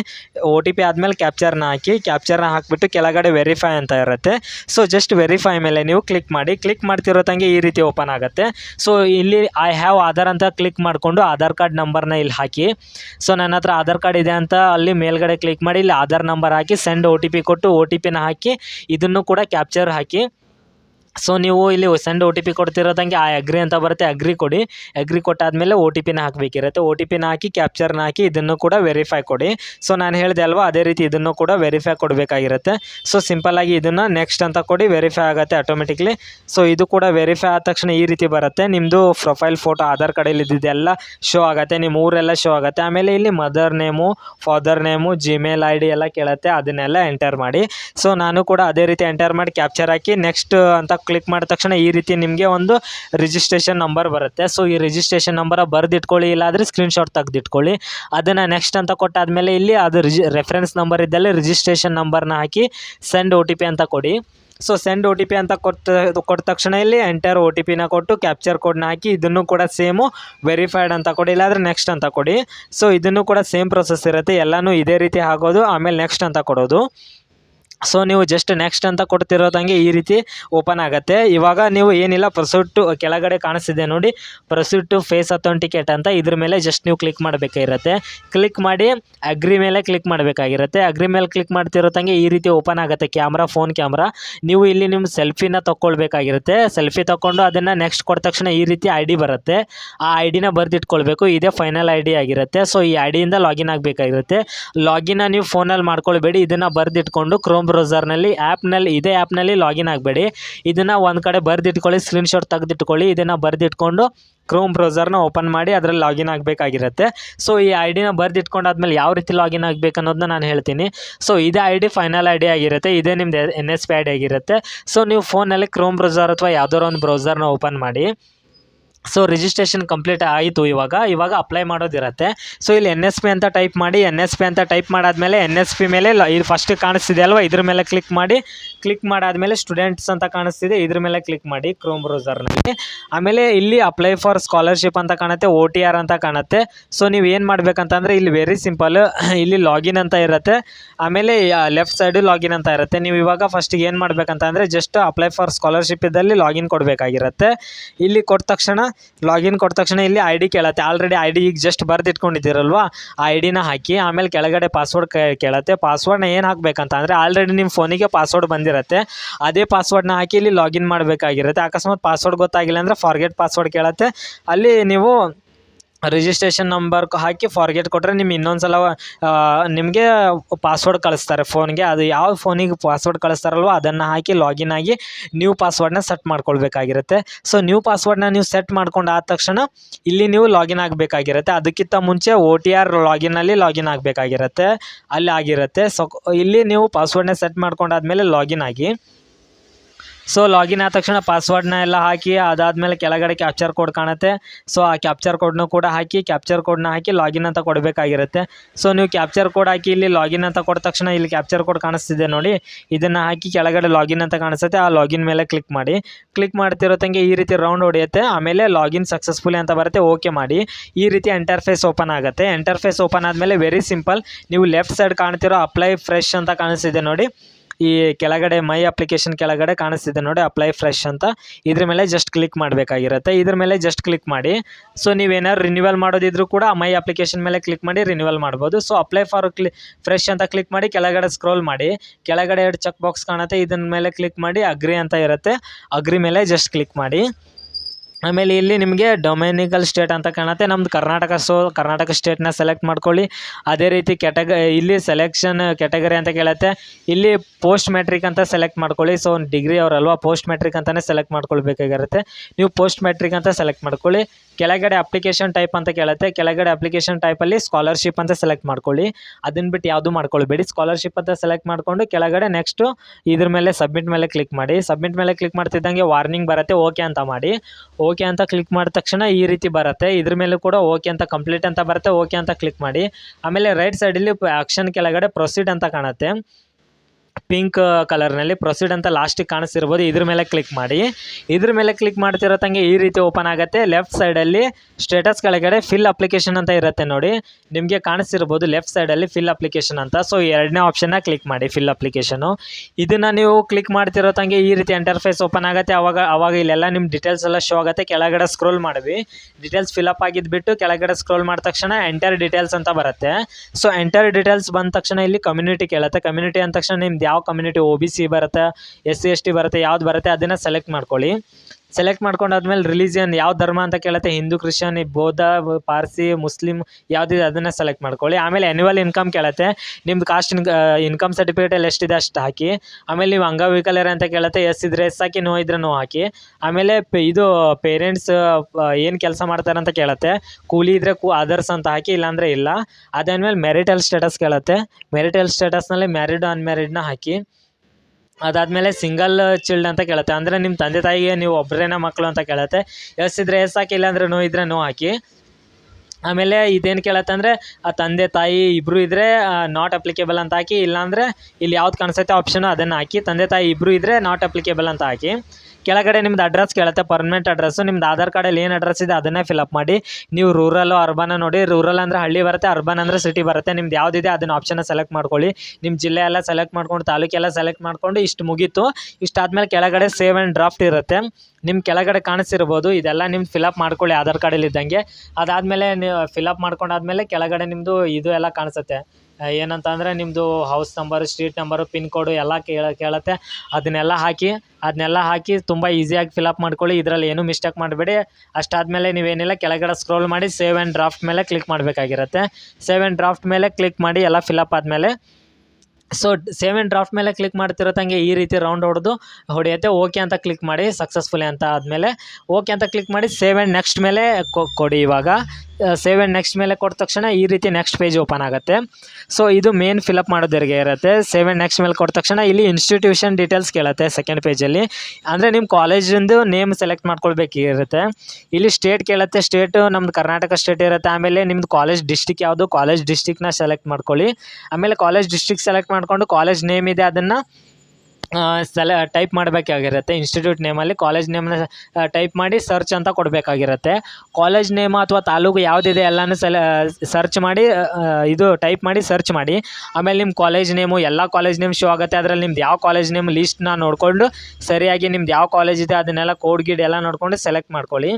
ಒ ಟಿ ಪಿ ಆದಮೇಲೆ ಕ್ಯಾಪ್ಚರ್ನ ಹಾಕಿ ಕ್ಯಾಪ್ಚರ್ನ ಹಾಕಿಬಿಟ್ಟು ಕೆಳಗಡೆ ವೆರಿಫೈ ಅಂತ ಇರುತ್ತೆ. ಸೊ ಜಸ್ಟ್ ವೆರಿಫೈ ಮೇಲೆ ನೀವು ಕ್ಲಿಕ್ ಮಾಡಿ ಕ್ಲಿಕ್ ಮಾಡ್ತಿರೋ ತಂಗೆ ಈ ರೀತಿ ಓಪನ್ ಆಗುತ್ತೆ. ಸೊ ಇಲ್ಲಿ ಐ ಹ್ಯಾವ್ ಆಧಾರ್ ಅಂತ ಕ್ಲಿಕ್ ಮಾಡಿಕೊಂಡು ಆಧಾರ್ ಕಾರ್ಡ್ ನಂಬರ್ನ ಇಲ್ಲಿ ಹಾಕಿ. ಸೊ ನನ್ನ ಹತ್ರ ಆಧಾರ್ ಕಾರ್ಡ್ ಇದೆ ಅಂತ ಅಲ್ಲಿ ಮೇಲ್ಗಡೆ ಕ್ಲಿಕ್ ಮಾಡಿ ಇಲ್ಲಿ ಆಧಾರ್ ನಂಬರ್ ಹಾಕಿ ಸೆಂಡ್ ಒ ಟಿ ಪಿ ಕೊಟ್ಟು ಒ ಟಿ ಪಿನ ಹಾಕಿ ಇದನ್ನು ಕೂಡ ಕ್ಯಾಪ್ಚರ್ ಹಾಕಿ. ಸೊ ನೀವು ಇಲ್ಲಿ ಸೆಂಡ್ ಒ ಟಿ ಪಿ ಕೊಡ್ತಿರೋದಂಗೆ ಆ ಅಗ್ರಿ ಅಂತ ಬರುತ್ತೆ ಅಗ್ರಿ ಕೊಡಿ. ಅಗ್ರಿ ಕೊಟ್ಟಾದಮೇಲೆ ಒ ಟಿ ಪಿನ ಹಾಕಬೇಕಿರುತ್ತೆ. ಓ ಟಿ ಪಿನ ಹಾಕಿ ಕ್ಯಾಪ್ಚರ್ನ ಹಾಕಿ, ಇದನ್ನು ಕೂಡ ವೆರಿಫೈ ಕೊಡಿ. ಸೊ ನಾನು ಹೇಳಿದೆ ಅಲ್ವಾ, ಅದೇ ರೀತಿ ಇದನ್ನು ಕೂಡ ವೆರಿಫೈ ಕೊಡಬೇಕಾಗಿರುತ್ತೆ. ಸೊ ಸಿಂಪಲ್ಲಾಗಿ ಇದನ್ನು ನೆಕ್ಸ್ಟ್ ಅಂತ ಕೊಡಿ ವೆರಿಫೈ ಆಗುತ್ತೆ ಆಟೋಮೆಟಿಕ್ಲಿ ಸೊ ಇದು ಕೂಡ ವೆರಿಫೈ ಆದ ತಕ್ಷಣ ಈ ರೀತಿ ಬರುತ್ತೆ. ನಿಮ್ಮದು ಪ್ರೊಫೈಲ್ ಫೋಟೋ ಆಧಾರ್ ಕಾರ್ಡಲ್ಲಿ ಇದ್ದಿದ್ದೆಲ್ಲ ಶೋ ಆಗುತ್ತೆ. ನಿಮ್ಮ ಊರೆಲ್ಲ ಶೋ ಆಗುತ್ತೆ. ಆಮೇಲೆ ಇಲ್ಲಿ mother name father name Gmail I D ಎಲ್ಲ ಕೇಳುತ್ತೆ. ಅದನ್ನೆಲ್ಲ ಎಂಟರ್ ಮಾಡಿ. ಸೊ ನಾನು ಕೂಡ ಅದೇ ರೀತಿ ಎಂಟರ್ ಮಾಡಿ ಕ್ಯಾಪ್ಚರ್ ಹಾಕಿ ನೆಕ್ಸ್ಟ್ ಅಂತ ಕ್ಲಿಕ್ ಮಾಡಿದ ತಕ್ಷಣ ಈ ರೀತಿ ನಿಮಗೆ ಒಂದು ರಿಜಿಸ್ಟ್ರೇಷನ್ ನಂಬರ್ ಬರುತ್ತೆ. ಸೊ ಈ ರಿಜಿಸ್ಟ್ರೇಷನ್ ನಂಬರ ಬರೆದಿಟ್ಕೊಳ್ಳಿ, ಇಲ್ಲಾಂದರೆ ಸ್ಕ್ರೀನ್ಶಾಟ್ ತೆಗೆದಿಟ್ಕೊಳ್ಳಿ. ಅದನ್ನು ನೆಕ್ಸ್ಟ್ ಅಂತ ಕೊಟ್ಟಾದಮೇಲೆ ಇಲ್ಲಿ ಅದು ರಿಜಿ ರೆಫರೆನ್ಸ್ ನಂಬರ್ ಇದ್ದಲ್ಲಿ ರಿಜಿಸ್ಟ್ರೇಷನ್ ನಂಬರ್ನ ಹಾಕಿ ಸೆಂಡ್ ಓ ಅಂತ ಕೊಡಿ. So send O T P ಅಂತ ಕೊಟ್ಟು, ಕೊಟ್ಟ ತಕ್ಷಣ ಇಲ್ಲಿ ಎಂಟರ್ ಒ ಟಿ ಪಿನ ಕೊಟ್ಟು ಕ್ಯಾಪ್ಚರ್ ಕೋಡ್ನ ಹಾಕಿ ಇದನ್ನು ಕೂಡ ಸೇಮು ವೆರಿಫೈಡ್ ಅಂತ ಕೊಡಿ, ಇಲ್ಲಾದರೆ ನೆಕ್ಸ್ಟ್ ಅಂತ ಕೊಡಿ. ಸೊ ಇದನ್ನು ಕೂಡ ಸೇಮ್ ಪ್ರೊಸೆಸ್ ಇರುತ್ತೆ, ಎಲ್ಲನೂ ಇದೇ ರೀತಿ ಆಗೋದು, ಆಮೇಲೆ ನೆಕ್ಸ್ಟ್ ಅಂತ ಕೊಡೋದು. ಸೊ ನೀವು ಜಸ್ಟ್ ನೆಕ್ಸ್ಟ್ ಅಂತ ಕೊಡ್ತಿರೋದಂಗೆ ಈ ರೀತಿ ಓಪನ್ ಆಗುತ್ತೆ. ಇವಾಗ ನೀವು ಏನಿಲ್ಲ ಪ್ರೊಸೀಡ್ ಟು ಕೆಳಗಡೆ ಕಾಣಿಸ್ತಿದೆ ನೋಡಿ. ಪ್ರೊಸೀಡ್ ಟು ಫೇಸ್ ಅಥೆಂಟಿಕೇಟ್ ಅಂತ ಇದ್ರ ಮೇಲೆ ಜಸ್ಟ್ ನೀವು ಕ್ಲಿಕ್ ಮಾಡಬೇಕಾಗಿರುತ್ತೆ. ಕ್ಲಿಕ್ ಮಾಡಿ ಅಗ್ರಿ ಮೇಲೆ ಕ್ಲಿಕ್ ಮಾಡಬೇಕಾಗಿರುತ್ತೆ. ಅಗ್ರಿ ಮೇಲೆ ಕ್ಲಿಕ್ ಮಾಡ್ತಿರೋದಂಗೆ ಈ ರೀತಿ ಓಪನ್ ಆಗುತ್ತೆ. ಕ್ಯಾಮ್ರಾ ಫೋನ್ ಕ್ಯಾಮ್ರಾ ನೀವು ಇಲ್ಲಿ ನಿಮ್ಮ ಸೆಲ್ಫಿನ ತೊಗೊಳ್ಬೇಕಾಗಿರುತ್ತೆ ಸೆಲ್ಫಿ ತೊಗೊಂಡು ಅದನ್ನು ನೆಕ್ಸ್ಟ್ ಕೊಟ್ಟ ತಕ್ಷಣ ಈ ರೀತಿ ಐ ಬರುತ್ತೆ. ಆ ಐ ಡಿನ ಬರೆದಿಟ್ಕೊಳ್ಬೇಕು. ಇದೇ ಫೈನಲ್ ಐ ಆಗಿರುತ್ತೆ. ಸೊ ಈ ಐ ಡಿಯಿಂದ ಲಾಗಿನ್ ಆಗಬೇಕಾಗಿರುತ್ತೆ. ಲಾಗಿನ್ನ ನೀವು ಫೋನಲ್ಲಿ ಮಾಡ್ಕೊಳ್ಬೇಡಿ. ಇದನ್ನು ಬರೆದಿಟ್ಕೊಂಡು ಕ್ರೋಮ್ ಬ್ರೌಸರ್ನಲ್ಲಿ ಆ್ಯಪ್ನಲ್ಲಿ ಇದೇ ಆ್ಯಪ್ನಲ್ಲಿ ಲಾಗಿನ್ ಆಗಬೇಡಿ. ಇದನ್ನು ಒಂದು ಕಡೆ ಬರೆದಿಟ್ಕೊಳ್ಳಿ ಸ್ಕ್ರೀನ್ಶಾಟ್ ತೆಗೆದಿಟ್ಕೊಳ್ಳಿ, ಇದನ್ನು ಬರೆದಿಟ್ಕೊಂಡು ಕ್ರೋಮ್ ಬ್ರೌಸರ್ನ ಓಪನ್ ಮಾಡಿ ಅದರಲ್ಲಿ ಲಾಗಿನ್ ಆಗಬೇಕಾಗಿರುತ್ತೆ. ಸೊ ಈ ಐ ಡಿನ ಬರೆದಿಟ್ಕೊಂಡಾದ್ಮೇಲೆ ಯಾವ ರೀತಿ ಲಾಗಿನ್ ಆಗಬೇಕು ಅನ್ನೋದನ್ನ ನಾನು ಹೇಳ್ತೀನಿ. ಸೊ ಇದೇ I D final I D ಆಗಿರುತ್ತೆ, ಇದೇ ನಿಮ್ಮದು N S P I D ಆಗಿರುತ್ತೆ. ಸೊ ನೀವು ಫೋನಲ್ಲಿ ಕ್ರೋಮ್ ಬ್ರೌಸರ್ ಅಥವಾ ಯಾವ್ದಾದ್ರು ಒಂದು ಬ್ರೌಸರ್ನ ಓಪನ್ ಮಾಡಿ. ಸೊ ರಿಜಿಸ್ಟ್ರೇಷನ್ ಕಂಪ್ಲೀಟ್ ಆಯಿತು ಇವಾಗ. ಇವಾಗ ಅಪ್ಲೈ ಮಾಡೋದಿರತ್ತೆ. ಸೊ ಇಲ್ಲಿ ಎನ್ ಎಸ್ ಪಿ ಅಂತ ಟೈಪ್ ಮಾಡಿ ಎನ್ ಎಸ್ ಪಿ ಅಂತ ಟೈಪ್ ಮಾಡಾದಮೇಲೆ ಎನ್ ಎಸ್ ಪಿ ಮೇಲೆ ಇದು ಫಸ್ಟ್ ಕಾಣಿಸ್ತಿದೆ ಅಲ್ವಾ? ಇದ್ರ ಮೇಲೆ ಕ್ಲಿಕ್ ಮಾಡಿ. ಕ್ಲಿಕ್ ಮಾಡಾದಮೇಲೆ ಸ್ಟೂಡೆಂಟ್ಸ್ ಅಂತ ಕಾಣಿಸ್ತಿದೆ. ಇದ್ರ ಮೇಲೆ ಕ್ಲಿಕ್ ಮಾಡಿ ಕ್ರೋಮ್ ಬ್ರೌಸರ್ನಲ್ಲಿ ಆಮೇಲೆ ಇಲ್ಲಿ ಅಪ್ಲೈ ಫಾರ್ ಸ್ಕಾಲರ್ಶಿಪ್ ಅಂತ ಕಾಣುತ್ತೆ ಓ ಟಿ ಆರ್ ಅಂತ ಕಾಣುತ್ತೆ. ಸೊ ನೀವು ಏನು ಮಾಡಬೇಕಂತಂದರೆ, ಇಲ್ಲಿ ವೆರಿ ಸಿಂಪಲ್ ಇಲ್ಲಿ ಲಾಗಿನ್ ಅಂತ ಇರುತ್ತೆ. ಆಮೇಲೆ ಲೆಫ್ಟ್ ಸೈಡು ಲಾಗಿನ್ ಅಂತ ಇರುತ್ತೆ. ನೀವು ಇವಾಗ ಫಸ್ಟಿಗೆ ಏನು ಮಾಡಬೇಕಂತಂದರೆ ಜಸ್ಟ್ ಅಪ್ಲೈ ಫಾರ್ ಸ್ಕಾಲರ್ಶಿಪ್ ಇದ್ದಲ್ಲಿ ಲಾಗಿನ್ ಕೊಡಬೇಕಾಗಿರುತ್ತೆ. ಇಲ್ಲಿ ಕೊಟ್ಟ ತಕ್ಷಣ ಲಾಗಿನ್ ಕೊಟ್ಟ ತಕ್ಷಣ ಇಲ್ಲಿ ಐ ಡಿ ಕೇಳತ್ತೆ. ಆಲ್ರೆಡಿ ಐ ಡಿ ಈಗ ಜಸ್ಟ್ ಬರೆದಿಟ್ಕೊಂಡಿದ್ದೀರಲ್ವ? ಆ ಐ ಡಿನ ಹಾಕಿ, ಆಮೇಲೆ ಕೆಳಗಡೆ ಪಾಸ್ವರ್ಡ್ ಕೇಳತ್ತೆ. ಪಾಸ್ವರ್ಡ್ನ ಏನು ಹಾಕ್ಬೇಕಂತಂದರೆ ಆಲ್ರೆಡಿ ನಿಮ್ಮ ಫೋನಿಗೆ ಪಾಸ್ವರ್ಡ್ ಬಂದಿರತ್ತೆ. ಅದೇ ಪಾಸ್ವರ್ಡ್ನ ಹಾಕಿ ಇಲ್ಲಿ ಲಾಗಿನ್ ಮಾಡಬೇಕಾಗಿರುತ್ತೆ. ಅಕಸ್ಮಾತ್ ಪಾಸ್ವರ್ಡ್ ಗೊತ್ತಾಗಿಲ್ಲ ಅಂದರೆ ಫಾರ್ಗೆಟ್ ಪಾಸ್ವರ್ಡ್ ಕೇಳತ್ತೆ. ಅಲ್ಲಿ ನೀವು ರಿಜಿಸ್ಟ್ರೇಷನ್ ನಂಬರ್ ಹಾಕಿ ಫಾರ್ಗೆಟ್ ಕೊಟ್ಟರೆ ನಿಮ್ಮ ಇನ್ನೊಂದು ಸಲ ನಿಮಗೆ ಪಾಸ್ವರ್ಡ್ ಕಳಿಸ್ತಾರೆ ಫೋನ್ಗೆ ಅದು ಯಾವ ಫೋನಿಗೆ ಪಾಸ್ವರ್ಡ್ ಕಳಿಸ್ತಾರಲ್ವ ಅದನ್ನು ಹಾಕಿ ಲಾಗಿನ್ ಆಗಿ ನ್ಯೂ ಪಾಸ್ವರ್ಡ್ನ ಸೆಟ್ ಮಾಡ್ಕೊಳ್ಬೇಕಾಗಿರುತ್ತೆ. ಸೊ ನ್ಯೂ ಪಾಸ್ವರ್ಡ್ನ ನೀವು ಸೆಟ್ ಮಾಡ್ಕೊಂಡು ಆದ ತಕ್ಷಣ ಇಲ್ಲಿ ನೀವು ಲಾಗಿನ್ ಆಗಬೇಕಾಗಿರುತ್ತೆ. ಅದಕ್ಕಿಂತ ಮುಂಚೆ ಓ ಟಿ ಆರ್ ಲಾಗಿನಲ್ಲಿ ಲಾಗಿನ್ ಆಗಬೇಕಾಗಿರುತ್ತೆ. ಅಲ್ಲಿ ಆಗಿರುತ್ತೆ. ಸೊ ಇಲ್ಲಿ ನೀವು ಪಾಸ್ವರ್ಡ್ನ ಸೆಟ್ ಮಾಡ್ಕೊಂಡಾದ್ಮೇಲೆ ಲಾಗಿನ್ ಆಗಿ ಸೊ ಲಾಗಿನ್ ಆದ ತಕ್ಷಣ ಪಾಸ್ವರ್ಡ್ನ ಎಲ್ಲ ಹಾಕಿ, ಅದಾದಮೇಲೆ ಕೆಳಗಡೆ ಕ್ಯಾಪ್ಚರ್ ಕೋಡ್ ಕಾಣುತ್ತೆ. ಸೊ ಆ ಕ್ಯಾಪ್ಚರ್ ಕೋಡ್ನು ಕೂಡ ಹಾಕಿ ಕ್ಯಾಪ್ಚರ್ ಕೋಡ್ನ ಹಾಕಿ ಲಾಗಿನ್ ಅಂತ ಕೊಡಬೇಕಾಗಿರುತ್ತೆ. ಸೊ ನೀವು ಕ್ಯಾಪ್ಚರ್ ಕೋಡ್ ಹಾಕಿ ಇಲ್ಲಿ ಲಾಗಿನ್ ಅಂತ ಕೊಟ್ಟ ತಕ್ಷಣ ಇಲ್ಲಿ ಕ್ಯಾಪ್ಚರ್ ಕೋಡ್ ಕಾಣಿಸ್ತಿದೆ ನೋಡಿ. ಇದನ್ನು ಹಾಕಿ ಕೆಳಗಡೆ ಲಾಗಿನ್ ಅಂತ ಕಾಣಿಸುತ್ತೆ. ಆ ಲಾಗಿನ್ ಮೇಲೆ ಕ್ಲಿಕ್ ಮಾಡಿ. ಕ್ಲಿಕ್ ಮಾಡ್ತಿರೋತಂಗೆ ಈ ರೀತಿ ರೌಂಡ್ ಹೊಡೆಯುತ್ತೆ. ಆಮೇಲೆ ಲಾಗಿನ್ ಸಕ್ಸಸ್ಫುಲಿ ಅಂತ ಬರುತ್ತೆ. ಓಕೆ ಮಾಡಿ. ಈ ರೀತಿ ಎಂಟರ್ಫೇಸ್ ಓಪನ್ ಆಗುತ್ತೆ. ಎಂಟರ್ಫೇಸ್ ಓಪನ್ ಆದಮೇಲೆ ವೆರಿ ಸಿಂಪಲ್ ನೀವು ಲೆಫ್ಟ್ ಸೈಡ್ ಕಾಣ್ತಿರೋ ಅಪ್ಲೈ ಫ್ರೆಶ್ ಅಂತ ಕಾಣಿಸ್ತಿದೆ ನೋಡಿ. ಈ ಕೆಳಗಡೆ ಮೈ ಅಪ್ಲಿಕೇಶನ್ ಕೆಳಗಡೆ ಕಾಣಿಸ್ತಿದೆ ನೋಡಿ ಅಪ್ಲೈ ಫ್ರೆಶ್ ಅಂತ. ಇದ್ರ ಮೇಲೆ ಜಸ್ಟ್ ಕ್ಲಿಕ್ ಮಾಡಬೇಕಾಗಿರುತ್ತೆ. ಇದ್ರ ಮೇಲೆ ಜಸ್ಟ್ ಕ್ಲಿಕ್ ಮಾಡಿ. ಸೊ ನೀವೇನಾದ್ರು ರಿನ್ಯೂವಲ್ ಮಾಡೋದಿದ್ರು ಕೂಡ ಮೈ ಅಪ್ಲಿಕೇಶನ್ ಮೇಲೆ ಕ್ಲಿಕ್ ಮಾಡಿ ರಿನ್ಯೂವಲ್ ಮಾಡ್ಬೋದು. ಸೊ ಅಪ್ಲೈ ಫಾರ್ ಕ್ಲಿ ಫ್ರೆಶ್ ಅಂತ ಕ್ಲಿಕ್ ಮಾಡಿ, ಕೆಳಗಡೆ ಸ್ಕ್ರೋಲ್ ಮಾಡಿ. ಕೆಳಗಡೆ ಎರಡು ಚೆಕ್ ಬಾಕ್ಸ್ ಕಾಣುತ್ತೆ. ಇದನ್ನ ಮೇಲೆ ಕ್ಲಿಕ್ ಮಾಡಿ ಅಗ್ರಿ ಅಂತ ಇರುತ್ತೆ. ಅಗ್ರಿ ಮೇಲೆ ಜಸ್ಟ್ ಕ್ಲಿಕ್ ಮಾಡಿ. ಆಮೇಲೆ ಇಲ್ಲಿ ನಿಮಗೆ ಡೊಮೆನಿಕಲ್ ಸ್ಟೇಟ್ ಅಂತ ಕಾಣುತ್ತೆ. ನಮ್ದು ಕರ್ನಾಟಕ ಸೊ, ಕರ್ನಾಟಕ ಸ್ಟೇಟ್ನ ಸೆಲೆಕ್ಟ್ ಮಾಡ್ಕೊಳ್ಳಿ. ಅದೇ ರೀತಿ ಕ್ಯಾಟಗ ಇಲ್ಲಿ ಸೆಲೆಕ್ಷನ್ ಕ್ಯಾಟಗರಿ ಅಂತ ಕೇಳುತ್ತೆ. ಇಲ್ಲಿ ಪೋಸ್ಟ್ ಮ್ಯಾಟ್ರಿಕ್ ಅಂತ ಸೆಲೆಕ್ಟ್ ಮಾಡ್ಕೊಳ್ಳಿ. ಸೊ ಡಿಗ್ರಿ ಅವರಲ್ವಾ ಪೋಸ್ಟ್ ಮ್ಯಾಟ್ರಿಕ್ ಅಂತಲೇ ಸೆಲೆಕ್ಟ್ ಮಾಡ್ಕೊಳ್ಬೇಕಾಗಿರುತ್ತೆ. ನೀವು ಪೋಸ್ಟ್ ಮ್ಯಾಟ್ರಿಕ್ ಅಂತ ಸೆಲೆಕ್ಟ್ ಮಾಡ್ಕೊಳ್ಳಿ. ಕೆಳಗಡೆ ಅಪ್ಲಿಕೇಶನ್ ಟೈಪ್ ಅಂತ ಕೇಳುತ್ತೆ. ಕೆಳಗಡೆ ಅಪ್ಲಿಕೇಶನ್ ಟೈಪಲ್ಲಿ ಸ್ಕಾಲರ್ಶಿಪ್ ಅಂತ ಸೆಲೆಕ್ಟ್ ಮಾಡ್ಕೊಳ್ಳಿ. ಅದನ್ನು ಬಿಟ್ಟು ಯಾವುದು ಮಾಡ್ಕೊಳ್ಬೇಡಿ. ಸ್ಕಾಲರ್ಶಿಪ್ ಅಂತ ಸೆಲೆಕ್ಟ್ ಮಾಡಿಕೊಂಡು ಕೆಳಗಡೆ ನೆಕ್ಸ್ಟು ಇದ್ರ ಮೇಲೆ ಸಬ್ಮಿಟ್ ಮೇಲೆ ಕ್ಲಿಕ್ ಮಾಡಿ. ಸಬ್ಮಿಟ್ ಮೇಲೆ ಕ್ಲಿಕ್ ಮಾಡ್ತಿದ್ದಂಗೆ ವಾರ್ನಿಂಗ್ ಬರುತ್ತೆ. ಓಕೆ ಅಂತ ಮಾಡಿ. ಓಕೆ ಅಂತ ಕ್ಲಿಕ್ ಮಾಡಿದ ತಕ್ಷಣ ಈ ರೀತಿ ಬರುತ್ತೆ. ಇದ್ರ ಮೇಲೂ ಕೂಡ ಓಕೆ ಅಂತ ಕಂಪ್ಲೀಟ್ ಅಂತ ಬರುತ್ತೆ. ಓಕೆ ಅಂತ ಕ್ಲಿಕ್ ಮಾಡಿ. ಆಮೇಲೆ ರೈಟ್ ಸೈಡಲ್ಲಿ ಆಕ್ಷನ್ ಕೆಳಗಡೆ ಪ್ರೊಸೀಡ್ ಅಂತ ಕಾಣುತ್ತೆ. ಪಿಂಕ್ ಕಲರ್ನಲ್ಲಿ ಪ್ರೊಸೀಡ್ ಅಂತ ಲಾಸ್ಟಿಗೆ ಕಾಣಿಸ್ತಿರ್ಬೋದು ಇದ್ರ ಮೇಲೆ ಕ್ಲಿಕ್ ಮಾಡಿ. ಇದ್ರ ಮೇಲೆ ಕ್ಲಿಕ್ ಮಾಡ್ತಿರೋ ತಂಗೆ ಈ ರೀತಿ ಓಪನ್ ಆಗುತ್ತೆ. ಲೆಫ್ಟ್ ಸೈಡಲ್ಲಿ ಸ್ಟೇಟಸ್ ಕೆಳಗಡೆ ಫಿಲ್ ಅಪ್ಲಿಕೇಶನ್ ಅಂತ ಇರುತ್ತೆ ನೋಡಿ. ನಿಮಗೆ ಕಾಣಿಸ್ತಿರ್ಬೋದು ಲೆಫ್ಟ್ ಸೈಡಲ್ಲಿ ಫಿಲ್ ಅಪ್ಲಿಕೇಶನ್ ಅಂತ. ಸೊ ಎರಡನೇ ಆಪ್ಷನ್ನ ಕ್ಲಿಕ್ ಮಾಡಿ ಫಿಲ್ ಅಪ್ಲಿಕೇಶನು ಇದನ್ನು ನೀವು ಕ್ಲಿಕ್ ಮಾಡ್ತಿರೋ ತಂಗೆ ಈ ರೀತಿ ಎಂಟರ್ಫೇಸ್ ಓಪನ್ ಆಗುತ್ತೆ. ಅವಾಗ ಅವಾಗ ಇಲ್ಲೆಲ್ಲ ನಿಮ್ಮ ಡೀಟೇಲ್ಸ್ ಎಲ್ಲ ಶೋ ಆಗುತ್ತೆ. ಕೆಳಗಡೆ ಸ್ಕ್ರೋಲ್ ಮಾಡಿದ್ವಿ ಡೀಟೇಲ್ಸ್ ಫಿಲಪ್ ಆಗಿದ್ಬಿಟ್ಟು ಕೆಳಗಡೆ ಸ್ಕ್ರೋಲ್ ಮಾಡಿದ ತಕ್ಷಣ ಎಂಟರ್ ಡೀಟೇಲ್ಸ್ ಅಂತ ಬರುತ್ತೆ. ಸೊ ಎಂಟರ್ ಡೀಟೇಲ್ಸ್ ಬಂದ ತಕ್ಷಣ ಇಲ್ಲಿ ಕಮ್ಯುನಿಟಿ ಕೇಳುತ್ತೆ. ಕಮ್ಯುನಿಟಿ ಅಂದ ತಕ್ಷಣ ನಿಮ್ದು ಯಾವ ಕಮ್ಯುನಿಟಿ ಒ ಬಿ ಸಿ ಬರುತ್ತೆ ಎಸ್ ಸಿ ಎಸ್ ಟಿ ಬರುತ್ತೆ, ಯಾವ್ದು ಬರುತ್ತೆ, ಅದನ್ನು ಸೆಲೆಕ್ಟ್ ಮಾಡ್ಕೊಳ್ಳಿ. ಸೆಲೆಕ್ಟ್ ಮಾಡ್ಕೊಂಡಾದ್ಮೇಲೆ ರಿಲಿಜಿಯನ್ ಯಾವ ಧರ್ಮ ಅಂತ ಕೇಳುತ್ತೆ? ಹಿಂದೂ, ಕ್ರಿಶ್ಚಿಯನ್, ಬೌದ್ಧ, ಪಾರ್ಸಿ ಮುಸ್ಲಿಮ್ ಯಾವುದಿದೆ ಅದನ್ನು ಸೆಲೆಕ್ಟ್ ಮಾಡ್ಕೊಳ್ಳಿ. ಆಮೇಲೆ ಆ್ಯನ್ಯುವಲ್ ಇನ್ಕಮ್ ಕೇಳುತ್ತೆ. ನಿಮ್ದು ಕಾಸ್ಟ್ ಇನ್ಕಮ್ ಸರ್ಟಿಫಿಕೇಟಲ್ಲಿ ಎಷ್ಟಿದೆ ಅಷ್ಟು ಹಾಕಿ. ಆಮೇಲೆ ನೀವು ಅಂಗವಿಕಲರ ಅಂತ ಕೇಳುತ್ತೆ, ಎಸ್ ಇದ್ರೆ, ಎಸ್ ಹಾಕಿ, ನೋ ಇದ್ರೆ ನೋ ಹಾಕಿ. ಆಮೇಲೆ ಇದು ಪೇರೆಂಟ್ಸ್ ಏನು ಕೆಲಸ ಮಾಡ್ತಾರೆ ಅಂತ ಕೇಳುತ್ತೆ. ಕೂಲಿ ಇದ್ದರೆ ಕೂ ಅದರ್ಸ್ ಅಂತ ಹಾಕಿ, ಇಲ್ಲಾಂದರೆ ಇಲ್ಲ. ಅದಾದ್ಮೇಲೆ ಮೆರಿಟಲ್ ಸ್ಟೇಟಸ್ ಕೇಳುತ್ತೆ. ಮೆರಿಟಲ್ ಸ್ಟೇಟಸ್ನಲ್ಲಿ ಮ್ಯಾರಿಡ್ ಅನ್ಮ್ಯಾರಿಡ್ನ ಹಾಕಿ. ಅದಾದಮೇಲೆ ಸಿಂಗಲ್ ಚಿಲ್ಡ್ ಅಂತ ಕೇಳುತ್ತೆ. ಅಂದರೆ ನಿಮ್ಮ ತಂದೆ ತಾಯಿಗೆ ನೀವು ಒಬ್ಬರೇನ ಮಕ್ಕಳು ಅಂತ ಕೇಳುತ್ತೆ. ಎಸ್ ಇದ್ರೆ ಎಸ್ ಹಾಕಿ ಇಲ್ಲಾಂದರೆ ನೋ ಇದ್ರೆ ನೋ ಹಾಕಿ. ಆಮೇಲೆ ಇದೇನು ಕೇಳತ್ತೆ ಅಂದರೆ, ಆ ತಂದೆ ತಾಯಿ ಇಬ್ಬರು ಇದ್ದರೆ ನಾಟ್ ಅಪ್ಲಿಕೇಬಲ್ ಅಂತ ಹಾಕಿ, ಇಲ್ಲಾಂದರೆ ಇಲ್ಲಿ ಯಾವ್ದು ಕಾಣಿಸುತ್ತೆ ಆಪ್ಷನು ಅದನ್ನು ಹಾಕಿ, ತಂದೆ ತಾಯಿ ಇಬ್ಬರು ಇದ್ದರೆ ನಾಟ್ ಅಪ್ಲಿಕೇಬಲ್ ಅಂತ ಹಾಕಿ. ಕೆಳಗಡೆ ನಿಮ್ದು ಅಡ್ರೆಸ್ ಕೇಳುತ್ತೆ ಪರ್ಮನೆಂಟ್ ಅಡ್ರೆಸ್ಸು ನಿಮ್ದು ಆಧಾರ್ ಕಾರ್ಡಲ್ಲಿ ಏನು ಅಡ್ರೆಸ್ ಇದೆ ಅದನ್ನೇ ಫಿಲಪ್ ಮಾಡಿ. ನೀವು ರೂರಲ್ಲು ಅರ್ಬನ್ ನೋಡಿ ರೂರಲ್ ಅಂದರೆ ಹಳ್ಳಿ ಬರುತ್ತೆ ಅರ್ಬನ್ ಅಂದರೆ ಸಿಟಿ ಬರುತ್ತೆ, ನಿಮ್ದು ಯಾವುದಿದೆ ಅದನ್ನ ಆಪ್ಷನ್ನ ಸೆಲೆಕ್ಟ್ ಮಾಡ್ಕೊಳ್ಳಿ. ನಿಮ್ಮ ಜಿಲ್ಲೆ ಎಲ್ಲ ಸೆಲೆಕ್ಟ್ ಮಾಡ್ಕೊಂಡು ತಾಲೂಕೆಲ್ಲ ಸೆಲೆಕ್ಟ್ ಮಾಡ್ಕೊಂಡು ಇಷ್ಟು ಮುಗೀತು. ಇಷ್ಟಾದಮೇಲೆ ಕೆಳಗಡೆ ಸೇವ್ ಆ್ಯಂಡ್ ಡ್ರಾಫ್ಟ್ ಇರುತ್ತೆ. ನಿಮ್ಮ ಕೆಳಗಡೆ ಕಾಣಿಸಿರ್ಬೋದು, ಇದೆಲ್ಲ ನಿಮ್ಮ ಫಿಲಪ್ ಮಾಡ್ಕೊಳ್ಳಿ ಆಧಾರ್ ಕಾರ್ಡಲ್ಲಿ ಇದ್ದಂಗೆ. ಅದಾದಮೇಲೆ ನೀವು ಫಿಲಪ್ ಮಾಡ್ಕೊಂಡಾದ್ಮೇಲೆ ಕೆಳಗಡೆ ನಿಮ್ಮದು ಇದು ಎಲ್ಲ ಕಾಣಿಸುತ್ತೆ. ಏನಂತ ಅಂದರೆ ನಿಮ್ಮದು house number street number pin code ಎಲ್ಲ ಕೇಳ, ಕೇಳುತ್ತೆ. ಅದನ್ನೆಲ್ಲ ಹಾಕಿ ಅದನ್ನೆಲ್ಲ ಹಾಕಿ ತುಂಬ ಈಸಿಯಾಗಿ ಫಿಲಪ್ ಮಾಡ್ಕೊಳ್ಳಿ. ಇದರಲ್ಲಿ ಏನೂ ಮಿಸ್ಟೇಕ್ ಮಾಡಬೇಡಿ. ಅಷ್ಟಾದಮೇಲೆ ನೀವೇನಿಲ್ಲ, ಕೆಳಗಡೆ ಸ್ಕ್ರೋಲ್ ಮಾಡಿ ಸೇವ್ ಆ್ಯಂಡ್ ಡ್ರಾಫ್ಟ್ ಮೇಲೆ ಕ್ಲಿಕ್ ಮಾಡಬೇಕಾಗಿರುತ್ತೆ. ಸೇವ್ ಆ್ಯಂಡ್ ಡ್ರಾಫ್ಟ್ ಮೇಲೆ ಕ್ಲಿಕ್ ಮಾಡಿ ಎಲ್ಲ ಫಿಲಪ್ ಆದಮೇಲೆ ಸೊ ಸೇವ್ ಆ್ಯಂಡ್ ಡ್ರಾಫ್ಟ್ ಮೇಲೆ ಕ್ಲಿಕ್ ಮಾಡ್ತಿರೋ ತಂಗೆ ಈ ರೀತಿ ರೌಂಡ್ ಹೊಡೆದು ಹೊಡೆಯುತ್ತೆ. ಓಕೆ ಅಂತ ಕ್ಲಿಕ್ ಮಾಡಿ ಸಕ್ಸಸ್ಫುಲಿ ಅಂತ ಆದಮೇಲೆ, ಓಕೆ ಅಂತ ಕ್ಲಿಕ್ ಮಾಡಿ ಸೇವ್ ಆ್ಯಂಡ್ ನೆಕ್ಸ್ಟ್ ಮೇಲೆ ಕೊಡಿ ಇವಾಗ. ಸೇವ್ ನೆಕ್ಸ್ಟ್ ಮೇಲೆ ಕೊಟ್ಟ ತಕ್ಷಣ ಈ ರೀತಿ ನೆಕ್ಸ್ಟ್ ಪೇಜ್ ಓಪನ್ ಆಗುತ್ತೆ. ಸೊ ಇದು ಮೇನ್ ಫಿಲಪ್ ಮಾಡೋದ್ರಿಗೆ ಇರುತ್ತೆ. ಸೇವ್ ನೆಕ್ಸ್ಟ್ ಮೇಲೆ ಕೊಟ್ಟ ತಕ್ಷಣ ಇಲ್ಲಿ ಇನ್ಸ್ಟಿಟ್ಯೂಷನ್ ಡೀಟೇಲ್ಸ್ ಕೇಳುತ್ತೆ ಸೆಕೆಂಡ್ ಪೇಜಲ್ಲಿ ಅಂದರೆ ನಿಮ್ಮ ಕಾಲೇಜಿಂದು ನೇಮ್ ಸೆಲೆಕ್ಟ್ ಮಾಡ್ಕೊಳ್ಬೇಕಿರುತ್ತೆ ಇಲ್ಲಿ ಸ್ಟೇಟ್ ಕೇಳುತ್ತೆ ಸ್ಟೇಟು ನಮ್ಮದು ಕರ್ನಾಟಕ ಸ್ಟೇಟ್ ಇರುತ್ತೆ. ಆಮೇಲೆ ನಿಮ್ಮದು ಕಾಲೇಜ್ ಡಿಸ್ಟಿಕ್ ಯಾವುದು ಕಾಲೇಜ್ ಡಿಸ್ಟಿಕ್ನ ಸೆಲೆಕ್ಟ್ ಮಾಡ್ಕೊಳ್ಳಿ. ಆಮೇಲೆ ಕಾಲೇಜ್ ಡಿಸ್ಟಿಕ್ ಸೆಲೆಕ್ಟ್ ಮಾಡಿಕೊಂಡು ಕಾಲೇಜ್ ನೇಮ್ ಇದೆ, ಅದನ್ನು ಸೆಲೆ, ಟೈಪ್ ಮಾಡಬೇಕಾಗಿರುತ್ತೆ. ಇನ್ಸ್ಟಿಟ್ಯೂಟ್ ನೇಮಲ್ಲಿ ಕಾಲೇಜ್ ನೇಮ್ನ ಟೈಪ್ ಮಾಡಿ ಸರ್ಚ್ ಅಂತ ಕೊಡಬೇಕಾಗಿರುತ್ತೆ. ಕಾಲೇಜ್ ನೇಮ್ ಅಥವಾ ತಾಲೂಕು ಯಾವುದಿದೆ ಎಲ್ಲನೂ ಸೆಲೆ, ಸರ್ಚ್ ಮಾಡಿ ಇದು ಟೈಪ್ ಮಾಡಿ ಸರ್ಚ್ ಮಾಡಿ. ಆಮೇಲೆ ನಿಮ್ಮ ಕಾಲೇಜ್ ನೇಮು, ಎಲ್ಲ ಕಾಲೇಜ್ ನೇಮ್ ಶೋ ಆಗುತ್ತೆ. ಅದರಲ್ಲಿ ನಿಮ್ದು ಯಾವ ಕಾಲೇಜ್ ನೇಮ್ ಲೀಸ್ಟ್ನ ನೋಡಿಕೊಂಡು, ಸರಿಯಾಗಿ ನಿಮ್ದು ಯಾವ ಕಾಲೇಜ್ ಇದೆ, ಅದನ್ನೆಲ್ಲ ಕೋಡ್ ಗೀಡ್ ಎಲ್ಲ ನೋಡಿಕೊಂಡು ಸೆಲೆಕ್ಟ್ ಮಾಡ್ಕೊಳ್ಳಿ.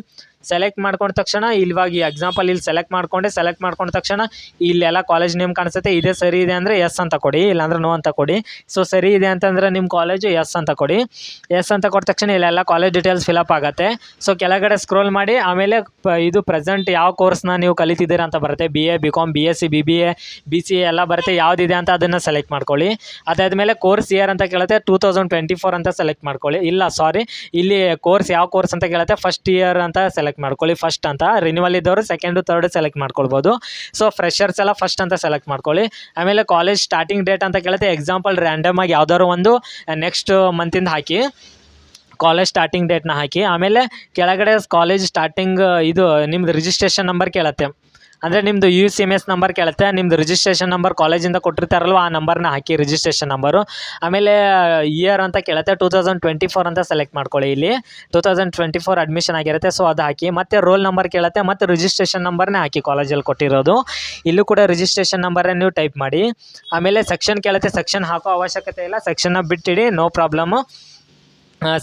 ಸೆಲೆಕ್ಟ್ ಮಾಡ್ಕೊಂಡ ತಕ್ಷಣ ಇಲ್ವಾಗಿ ಎಕ್ಸಾಂಪಲ್ ಇಲ್ಲಿ ಸೆಲೆಕ್ಟ್ ಮಾಡ್ಕೊಂಡೆ ಸೆಲೆಕ್ಟ್ ಮಾಡ್ಕೊಂಡ ತಕ್ಷಣ ಇಲ್ಲೆಲ್ಲ ಕಾಲೇಜ್ ನೇಮ್ ಕಾಣಿಸುತ್ತೆ, ಇದೇ ಸರಿ ಇದೆ ಅಂದರೆ ಎಸ್ ಅಂತ ಕೊಡಿ, ಇಲ್ಲಾಂದ್ರೆ ನೋ ಅಂತ ಕೊಡಿ. ಸೊ ಸರಿ ಇದೆ ಅಂತಂದರೆ ನಿಮ್ಮ ಕಾಲೇಜು ಎಸ್ ಅಂತ ಕೊಡಿ. ಎಸ್ ಅಂತ ಕೊಟ್ಟ ತಕ್ಷಣ ಇಲ್ಲೆಲ್ಲ ಕಾಲೇಜ್ ಡೀಟೇಲ್ಸ್ ಫಿಲಪ್ ಆಗುತ್ತೆ. ಸೊ ಕೆಳಗಡೆ ಸ್ಕ್ರೋಲ್ ಮಾಡಿ, ಆಮೇಲೆ ಇದು ಪ್ರೆಸೆಂಟ್ ಯಾವ ಕೋರ್ಸ್ನ ನೀವು ಕಲಿತಿದ್ದೀರಾ ಅಂತ ಬರುತ್ತೆ. B A B com B S C B B A B C A ಎಲ್ಲ ಬರುತ್ತೆ. ಯಾವುದಿದೆ ಅಂತ ಅದನ್ನು ಸೆಲೆಕ್ಟ್ ಮಾಡ್ಕೊಳ್ಳಿ. ಅದಾದಮೇಲೆ ಕೋರ್ಸ್ ಇಯರ್ ಅಂತ ಕೇಳುತ್ತೆ ಟೂ ತೌಸಂಡ್ ಟ್ವೆಂಟಿ ಫೋರ್ ಅಂತ ಸೆಲೆಕ್ಟ್ ಮಾಡ್ಕೊಳ್ಳಿ. ಇಲ್ಲ ಸಾರಿ ಇಲ್ಲಿ ಕೋರ್ಸ್ ಯಾವ ಕೋರ್ಸ್ ಅಂತ ಕೇಳುತ್ತೆ ಫಸ್ಟ್ ಇಯರ್ ಅಂತ ಸೆಲೆಕ್ಟ್ ಮಾಡ್ಕೊಳ್ಳಿ ಫಸ್ಟ್ ಅಂತ. ರಿನ್ಯೂವಲ್ ಇದ್ದವರು ಸೆಕೆಂಡು ತರ್ಡ್ ಸೆಲೆಕ್ಟ್ ಮಾಡ್ಕೊಳ್ಬೋದು. ಸೊ ಫ್ರೆಷರ್ಸ್ ಎಲ್ಲ ಫಸ್ಟ್ ಅಂತ ಸೆಲೆಕ್ಟ್ ಮಾಡ್ಕೊಳ್ಳಿ. ಆಮೇಲೆ ಕಾಲೇಜ್ ಸ್ಟಾರ್ಟಿಂಗ್ ಡೇಟ್ ಅಂತ ಕೇಳುತ್ತೆ. ಎಕ್ಸಾಂಪಲ್ ರ್ಯಾಂಡಮ್ ಆಗಿ ಯಾವ್ದಾದ್ರು ಒಂದು ನೆಕ್ಸ್ಟ್ ಮಂತಿಂದ ಹಾಕಿ. ಕಾಲೇಜ್ ಸ್ಟಾರ್ಟಿಂಗ್ ಡೇಟ್ನ ಹಾಕಿ. ಆಮೇಲೆ ಕೆಳಗಡೆ ಕಾಲೇಜ್ ಸ್ಟಾರ್ಟಿಂಗ್ ಇದು, ನಿಮ್ದು ರಿಜಿಸ್ಟ್ರೇಷನ್ ನಂಬರ್ ಕೇಳುತ್ತೆ. ಅಂದರೆ ನಿಮ್ಮದು U C M S number ಕೇಳುತ್ತೆ ನಿಮ್ಮದು ರಿಜಿಸ್ಟ್ರೇಷನ್ ನಂಬರ್ ಕಾಲೇಜಿಂದ ಕೊಟ್ಟಿರ್ತಾರಲ್ವ, ಆ ನಂಬರ್ನ ಹಾಕಿ ರಿಜಿಸ್ಟ್ರೇಷನ್ ನಂಬರು ಆಮೇಲೆ ಇಯರ್ ಅಂತ ಕೇಳುತ್ತೆ ಟೂ ತೌಸಂಡ್ ಟ್ವೆಂಟಿ ಫೋರ್ ಅಂತ ಸೆಲೆಕ್ಟ್ ಮಾಡ್ಕೊಳ್ಳಿ ಇಲ್ಲಿ. Two thousand twenty four admission ಆಗಿರುತ್ತೆ ಸೊ ಅದು ಹಾಕಿ. ಮತ್ತು ರೋಲ್ ನಂಬರ್ ಕೇಳುತ್ತೆ, ಮತ್ತು ರಿಜಿಸ್ಟ್ರೇಷನ್ ನಂಬರ್ನೇ ಹಾಕಿ ಕಾಲೇಜಲ್ಲಿ ಕೊಟ್ಟಿರೋದು. ಇಲ್ಲೂ ಕೂಡ ರಿಜಿಸ್ಟ್ರೇಷನ್ ನಂಬರೇ ನೀವು ಟೈಪ್ ಮಾಡಿ. ಆಮೇಲೆ ಸೆಕ್ಷನ್ ಕೇಳುತ್ತೆ ಸೆಕ್ಷನ್ ಹಾಕೋ ಅವಶ್ಯಕತೆ ಇಲ್ಲ ಸೆಕ್ಷನ್ನ ಬಿಟ್ಟಿಡಿ ನೋ ಪ್ರಾಬ್ಲಮ್ಮು